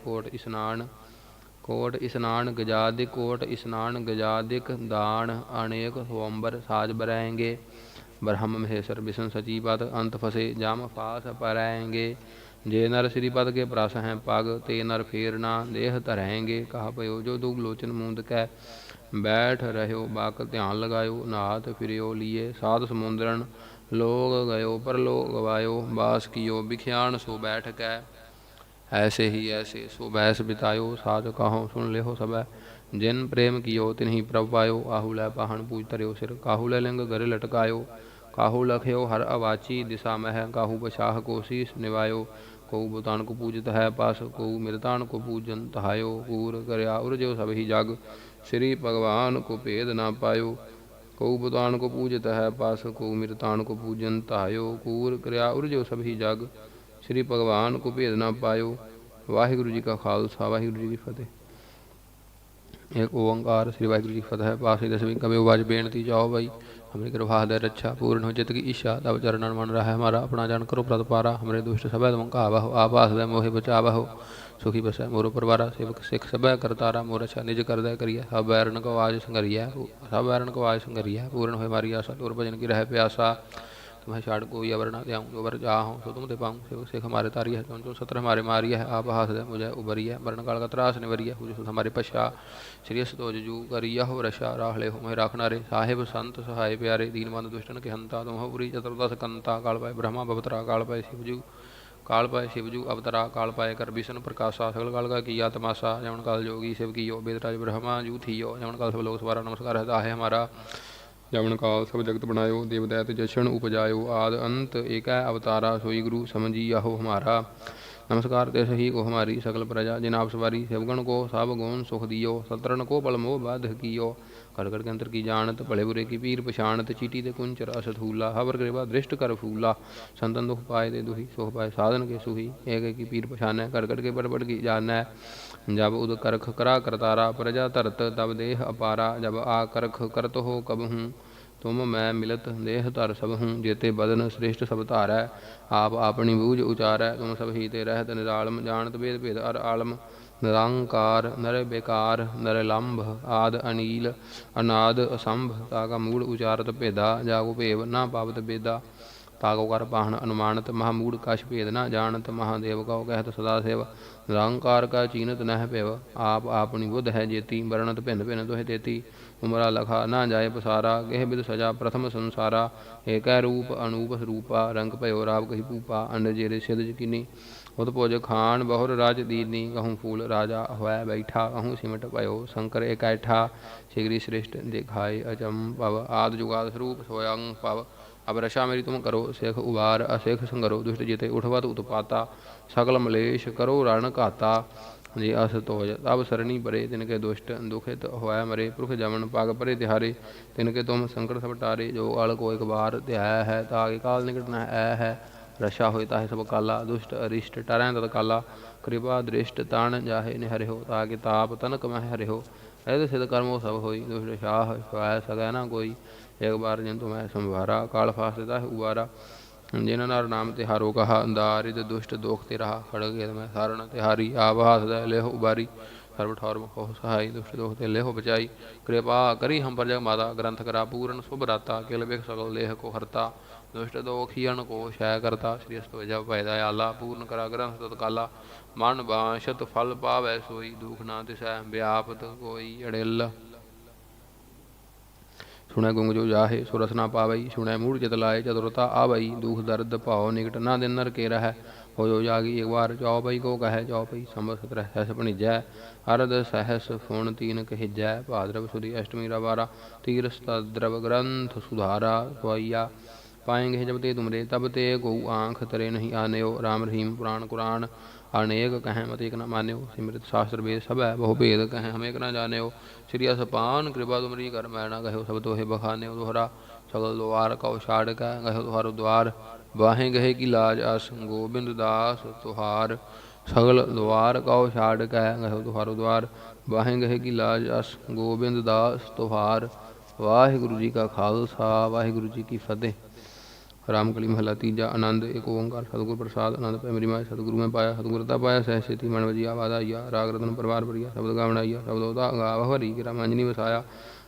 Speaker 1: ਕੋਟ ਇਸਨਾਨ ਗਜਾਦਿਕ ਕੋਟ ਇਸਨਾਨ ਗਜਾਦਿਕ ਦਾਨ ਅਨੇਕ ਹੋੰਬਰ ਸਾਜ ਬਰੈਂਗੇ ਬ੍ਰਹਮ ਮਹੇਸ਼ਰ ਵਿਸ਼ਨ ਸਚੀ ਪਦ ਅੰਤ ਫਸੇ, ਜਮ ਫਾਸ ਪਰੈਂਗੇ ਜੇ ਨਰ ਸ੍ਰੀ ਪਦ ਕੇ ਪ੍ਰਸ ਹੈ ਪਗ, ਤੇ ਨਰ ਫੇਰਨਾ ਦੇਹ ਧਰੈਂਗੇ। ਕਹ ਪਇਓ ਜੋ ਦੁਗ ਲੋਚਨ ਮੂੰਦ ਕੈ, ਬੈਠ ਰਹਿਓ ਬਾਕ ਧਿਆਨ ਲਗਾਇਓ, ਨਾਥ ਫਿਰਿਓ ਲੀਏ ਸਾਧ ਸਮੁੰਦਰਨ। ਲੋਗ ਗਇਓ ਪਰ ਲੋਗ ਗਵਾਇਓ ਬਾਸ ਕੀਓ ਬਿਖਿਆਨ ਸੋ ਬੈਠ ਕੈ। ऐसे ही ऐसे सो बैस बितायो साज कहो सुन लेहो सब जिन प्रेम कियो तिन्ही प्रभ पायो आहु लै पाहन पूज तरियो सिर काहू लै लिंग घर लटकायो काहू लखयो हर अवाची दिशा मह काहू बशाह को शीस निवायो कऊ बुतान को पूजत है पास कऊ मृतान को पूजन तहायो कूर करया उर्जो सब ही जग श्री भगवान को भेद ना पायो कऊ बुतान को पूजत है पास कऊ मृतान को पूजन तहायो कूर करया उर्जो सब ही जग ਸ੍ਰੀ ਭਗਵਾਨ ਕੋ ਭੇਦ ਨਾ ਪਾਇਓ ਵਾਹਿਗੁਰੂ ਜੀ ਕਾ ਖਾਲਸਾ ਵਾਹਿਗੁਰੂ ਜੀ ਕੀ ਫਤਿਹ ਇੱਕ ਓੰਕਾਰ ਸ੍ਰੀ ਵਾਹਿਗੁਰੂ ਜੀ ਕੀ ਫਤਿਹ ਪਾਸੇ ਦਸਵੀਂ ਕਵੇ ਵਾਜ ਬੇਨਤੀ ਜਾਓ ਭਾਈ हमरे कृपा हृदय रक्षा पूर्ण हो जित की इच्छा तब चरणन मन रहा हमारा अपना जान करो प्रत पारा हमरे दुष्ट सब मंकावहो आपास दय मोहि बचावहो सुखी बसै मोरो परवारा सेवक सिख सब करतारा मोर अच्छा निज कर दय करिया सब बैरन को आज संगरिया सब बैरन को आज संगरिया पूर्ण हो हमारी आशा तोर भजन की रह प्यासा तुम्हें छाड़ कोई अवर ना त्याऊँ जो वर जा हूँ सो तुम दे पाऊँ सेवक सिख हमारे तारी है जो सत्र हमारे मारी है आप हास दे मुझे उबरी है वर्ण काल का त्रास निवरी है जो हमारे पशा श्री तो जू करिया हो रशा राहले हो मैं राखना रे साहिब संत सहाय प्यारे दीनबंद दुष्टन के हंता तुम पुरी चतुर्दश कंता काल पाए ब्रह्मा बवतरा काल पाए शिवजू काल पाए शिवजू अवतरा काल पाए कर विष्णु प्रकाशा सगल काल का किया तमाशा जमन काल जोगी शिव कियो वेदराज ब्रह्मा जू थियो जमन काल सब लोग सवारा नमस्कार रहता है हमारा ਜਮਨ ਕਾਲ ਸਭ ਜਗਤ ਬਣਾਇਓ ਦੇਵਦੈਤ ਜਸ਼ਨ ਉਪਜਾਇਓ, ਆਦ ਅੰਤ ਏਕੈ ਅਵਤਾਰਾ, ਸੋਈ ਗੁਰੂ ਸਮਝੀ ਆਹੋ ਹਮਾਰਾ। ਨਮਸਕਾਰ ਤੇ ਸਹੀ ਕੋ ਹਮਾਰੀ ਸਕਲ ਪ੍ਰਜਾ, ਜਿਨ ਆਪ ਸਵਾਰੀ ਸਿਵਗਣ ਕੋ, ਸਭ ਗੁਣ ਸੁਖ ਦਿਓ, ਸਤਰਣ ਕੋ ਬਲ ਮੋਹ ਬਾਧ ਕੀਓ। ਕਰ ਕਰ ਕੇ ਅੰਦਰ ਕੀ ਜਾਣਤ, ਭਲੇ ਬੁਰੇ ਕੀ ਪੀਰ ਪਛਾਣਤ, ਚੀਟੀ ਦੇ ਕੁੰਚਰ ਅਸਤ ਹੂਲਾ ਹਵਰ ਗ੍ਰਿਵਾ ਦ੍ਰਿਸ਼ਟ ਕਰ ਫੂਲਾ। ਸੰਤਨ ਦੁਖ ਪਾਏ ਦੇ ਦੁਹੀ, ਸੁਖ ਪਾਏ ਸਾਧਨ ਕੇ ਸੁਹੀ ਏਕ ਕੀ ਪੀਰ ਪਛਾਨੈ ਕਰ ਕਰ ਕੇ ਬੜ ਕੀ ਜਾਣੈ। जब उद करख करा करतारा प्रजा तरत तब देह अपारा जब आ करख करत हो कब हूँ ਤੁਮ ਮੈਂ ਮਿਲਤ ਦੇਹ ਧਰ ਸਭ ਹੂੰ ਜੇਤੇ ਬਦਨ ਸ੍ਰੇਸ਼ਟ ਸਭ ਧਾਰੈ ਆਪ ਆਪਣੀ ਬੂਝ ਉਚਾਰੈ ਤੁਮ ਸਭ ਹੀ ਤੇ ਰਹਿਤ ਨਿਰਾਲਮ ਜਾਣਤ ਭੇਦ ਭੇਦ ਅਰ ਆਲਮ ਨਿਰੰਕਾਰ ਨਰ ਬੇਕਾਰ ਨਰ ਲੰਭ ਆਦ ਅਨੀਲ ਅਨਾਦ ਅਸੰਭ ਤਾਕਾ ਮੂੜ ਉਚਾਰਤ ਭੇਦਾ ਜਾਗੋ ਭੇਵ ਨਾ ਪਾਵਤ ਬੇਦਾ ਤਾਗੋ ਕਰ ਪਾਹਣ ਅਨੁਮਾਨਤ ਮਹਾਮੂੜ ਕਛ ਭੇਦ ਨਾ ਜਾਣਤ, ਮਹਾਦੇਵ ਕਉ ਕਹਿਤ ਸਦਾ ਸੇਵ। ਨਿਰੰਕਾਰ ਕਾ ਚੀਨਤ ਨਹਿ ਭਿਵ, ਆਪ ਆਪਣੀ ਬੁੱਧ ਹੈ ਜੇਤੀ, ਵਰਣਤ ਭਿੰਨ ਭਿੰਨ ਦੋਹਿ ਤੇਤੀ। ਉਮਰਾ ਲਖਾ ਨਾ ਜਾਏ ਪਸਾਰਾ, ਗਹਿ ਬਿਦ ਸਜਾ ਪ੍ਰਥਮ ਸੰਸਾਰਾ। ਏਕੈ ਰੂਪ ਅਨੂਪ ਸਰੂਪਾ, ਰੰਗ ਭਇਓ ਰਾਵ ਕਹੀ ਪੂਪਾ ਅੰਡ ਜੇਰੇ ਸਿਧ ਜਕੀਨੀ ਉਤ ਭੁਜ ਖਾਨ ਬਹੁਰ ਰਾਜ ਦੀਨੀ ਕਹੂੰ ਫੂਲ ਰਾਜਾ ਹੋਇ ਬੈਠਾ ਕਹੂੰ ਸਿਮਟ ਭਇਓ ਸ਼ੰਕਰ ਇਕੈਠਾ ਸਿਗਰੀ ਸ੍ਰਿਸ਼ਟ ਦਿਖਾਏ ਅਚੰ ਭਵ, ਆਦ ਜੁਗਾਦ ਸਰੂਪ ਸੋਯੰ ਭਵ। ਅਬ ਰਸ਼ਾ ਮੇਰੀ ਤੁਮ ਕਰੋ, ਸਿਖ ਉਬਾਰ, ਅਸਿਖ ਸੰਗਰੋ, ਦੁਸ਼ਟ ਜਿਤੇ ਉਠਵਤ ਉਤਪਾਤਾ। ਸਗਲ ਮਲੇਸ਼ ਕਰੋ ਰਣ ਘਾਤਾ, ਜੇ ਅਸ ਤੋਜ, ਤਬ ਸਰਣੀ ਪਰੇ ਤਿਨ ਕੇ ਦੁਸ਼ਟ ਦੁਖਿਤ ਹੋਇ ਮਰੇ। ਪੁਰਖ ਜਮਨ ਪਗ ਪਰੇ ਤਿਹਾਰੇ ਤਿਨ ਕੇ ਤੁਮ ਸੰਕਟ ਸਭ ਟਾਰੇ ਜੋ ਅਲ ਕੋ ਇੱਕ ਬਾਰ ਧਿਆਇਆ ਹੈ ਤਾਕੇ ਕਾਲ ਨਿਕਟ ਨ ਐ ਹੈ। ਰਸ਼ਾ ਹੋਇ ਤਾਹਿ ਸਭ ਕਾਲਾ, ਦੁਸ਼ਟ, ਅਰਿਸ਼ਟ, ਟਰੈ ਤਤ ਕਾਲਾ। ਕਿਰਪਾ, ਦ੍ਰਿਸ਼ਟ, ਤਾਣ ਜਾਹੇ ਨਿਹਰਿਓ ਤਾਕੇ ਤਾਪ ਤਨਕ ਮਹਿ ਹਰਿਓ ਐਦੇ ਸਿਧ ਕਰਮੋ ਸਭ ਹੋਈ, ਦੁਸ਼ਟ ਸ਼ਾਹ ਸਵੈ ਸਗੈ ਨਾ ਕੋਈ। ਇੱਕ ਬਾਰ ਜਨ ਤੁਮੈ ਸੰਭਾਰਾ, ਕਾਲ ਫਾਸਦਾ ਹੈ ਉਬਾਰਾ। ਜਿਨ ਨਾਲ ਨਾਮ ਤੇ ਹਾਰੋ ਕਹਾ ਦਾਰਿਦ ਦੁਸ਼ਟ, ਦੋਖ ਤੇ ਰਹਾ। ਖੜਗੇ ਮੈਂ ਸਾਰਣ ਤੇ ਹਾਰੀ ਆਪ ਹਾਸਦਾ ਲਿਹ ਉਬਾਰੀ। ਸਰਬ ਠੌਰ ਮੁਖੋ ਸਹਾਈ, ਦੁਸ਼ਟ ਦੋਖ ਤੇ ਲਿਹ ਬਚਾਈ। ਕਿਰਪਾ ਕਰੀ ਹਮ ਪਰ ਜਗ ਮਾਤਾ, ਗ੍ਰੰਥ ਕਰਾ ਪੂਰਨ ਸੁਭ ਰਾਤਾ ਕਿਲ ਬਿਖ ਸਗਲ ਲੇਹ ਕੋ ਹਰਤਾ। ਦੁਸ਼ਟ ਦੋਖ ਹੀਣ ਕੋ ਸ਼ੈ ਕਰਤਾ ਸ੍ਰੀ ਅਸਤੋ ਜਪ ਪੈਦਾ ਆਲਾ, ਪੂਰਨ ਕਰਾ ਮਨ ਬਾਸ਼ਤ ਫਲ ਪਾਵੈ ਸੋਈ, ਦੁਖ ਨਾ ਤਿਸੈ ਵਿਆਪਤ ਕੋਈ ਅੜਿਲ। ਸੁਣੈ ਗੁੰਗ ਜੋ ਜਾਹੇ, ਸੁਰਸ ਪਾਵਈ, ਸੁਣੈ ਮੂੜ ਚਿਤ ਲਾਏ, ਚਤੁਰਤਾ ਆਵਈ, ਦੁਖ ਦਰਦ ਭਾਉ ਨਿਕਟ ਨਾ ਦਿਨ ਨਰ ਕੇ ਰਹਿ। ਹੋ ਜਾਗੀ ਇੱਕ ਵਾਰ ਚੌ ਪਈ ਕੋ ਕਹੈ ਚੌ ਪਈ ਸੰਬਤ ਰਹਿ ਸਹਿ ਅਰਧ ਸਹਸ ਫੁਣ ਤੀਨ ਕਹਿਜੈ, ਭਾਦਰਵ ਸੁਦੀ ਅਸ਼ਟਮੀ ਰਵਾਰਾ ਤੀਰਸ ਤਦਰਵ ਗ੍ਰੰਥ ਸੁਧਾਰਾ ਸਵਈਆ ਪਾਏਂਗੇ ਜਬ ਤੇ ਤੁਮਰੇ, ਤਬ ਤੇ ਗੋ ਆਂਖ ਤਰੇ ਨਹੀਂ ਆਨਿਓ। ਰਾਮ ਰਹੀਮ ਪੁਰਾਣ ਕੁਰਾਨ, ਅਨੇਕ ਕਹੈ ਮਤ ਇਕ ਨ ਮਾਨਿਓ। ਸਿਮਰਿਤ ਸ਼ਾਸਤਰ ਵੇਦ ਸਭੈ ਬਹੁ ਭੇਦ ਕਹੈ ਹਮ ਇਕ ਨ ਜਾਣਿਓ। ਸ੍ਰੀ ਅਸਪਾਨ ਕਿਰਪਾ ਤੁਮਰੀ ਕਰ ਮੈਂ ਨਾ ਕਹਿਓ ਸਭ ਤੋਹਿ ਬਖਾਨਿਓ ਦੁਹਰਾ ਸਗਲ ਦੁਆਰ ਕਉ ਛਾੜ ਕੈ ਗਹਿਓ ਤੁਹਾਰੋ ਦੁਆਰ ਬਾਹੇ ਗਏ ਕੀ ਲਾਜ ਅਸ ਗੋਬਿੰਦ ਦਾਸ ਤੁਹਾਰ। ਸਗਲ ਦੁਆਰ ਕਉ ਛਾੜ ਕੈ ਗਹਿ ਤੁਹਾਰ ਦੁਆਰ ਬਾਹੇ ਗਏ ਕੀ ਲਾਜ ਅਸ ਗੋਬਿੰਦ ਦਾਸ ਤੁਹਾਰ। ਵਾਹਿਗੁਰੂ ਜੀ ਕਾ ਖਾਲਸਾ, ਵਾਹਿਗੁਰੂ ਜੀ ਕੀ ਫਤਿਹ। ਰਾਮਕਲੀ ਮਹਲਾ ਤੀਜਾ, ਆਨੰਦ, ਏਕ ਓੰਕਾਰ, ਸਤਿਗੁਰ ਪ੍ਰਸਾਦ, ਆਨੰਦ ਪੈ ਮੇਰੀ ਮਾਇ ਸਤਿਗੁਰੂ ਮੈਂ ਪਾਇਆ, ਸਤਿਗੁਰ ਦਾ ਪਾਇਆ ਸਹਿ ਸੇਤੀ ਮਨ ਵਜੀ ਆਵਾਜ਼ ਆਈਆ, ਰਾਗ ਰਤਨ ਪਰਵਾਰ ਬੜੀਆ ਸ਼ਬਦ ਗਾਵਣ ਸ਼ਬਦ ਉਹਦਾ ਗਾਵ ਹਰੀ ਕਿ ਰਾਮਾਂਜਨੀ ਵਸਾਇਆ।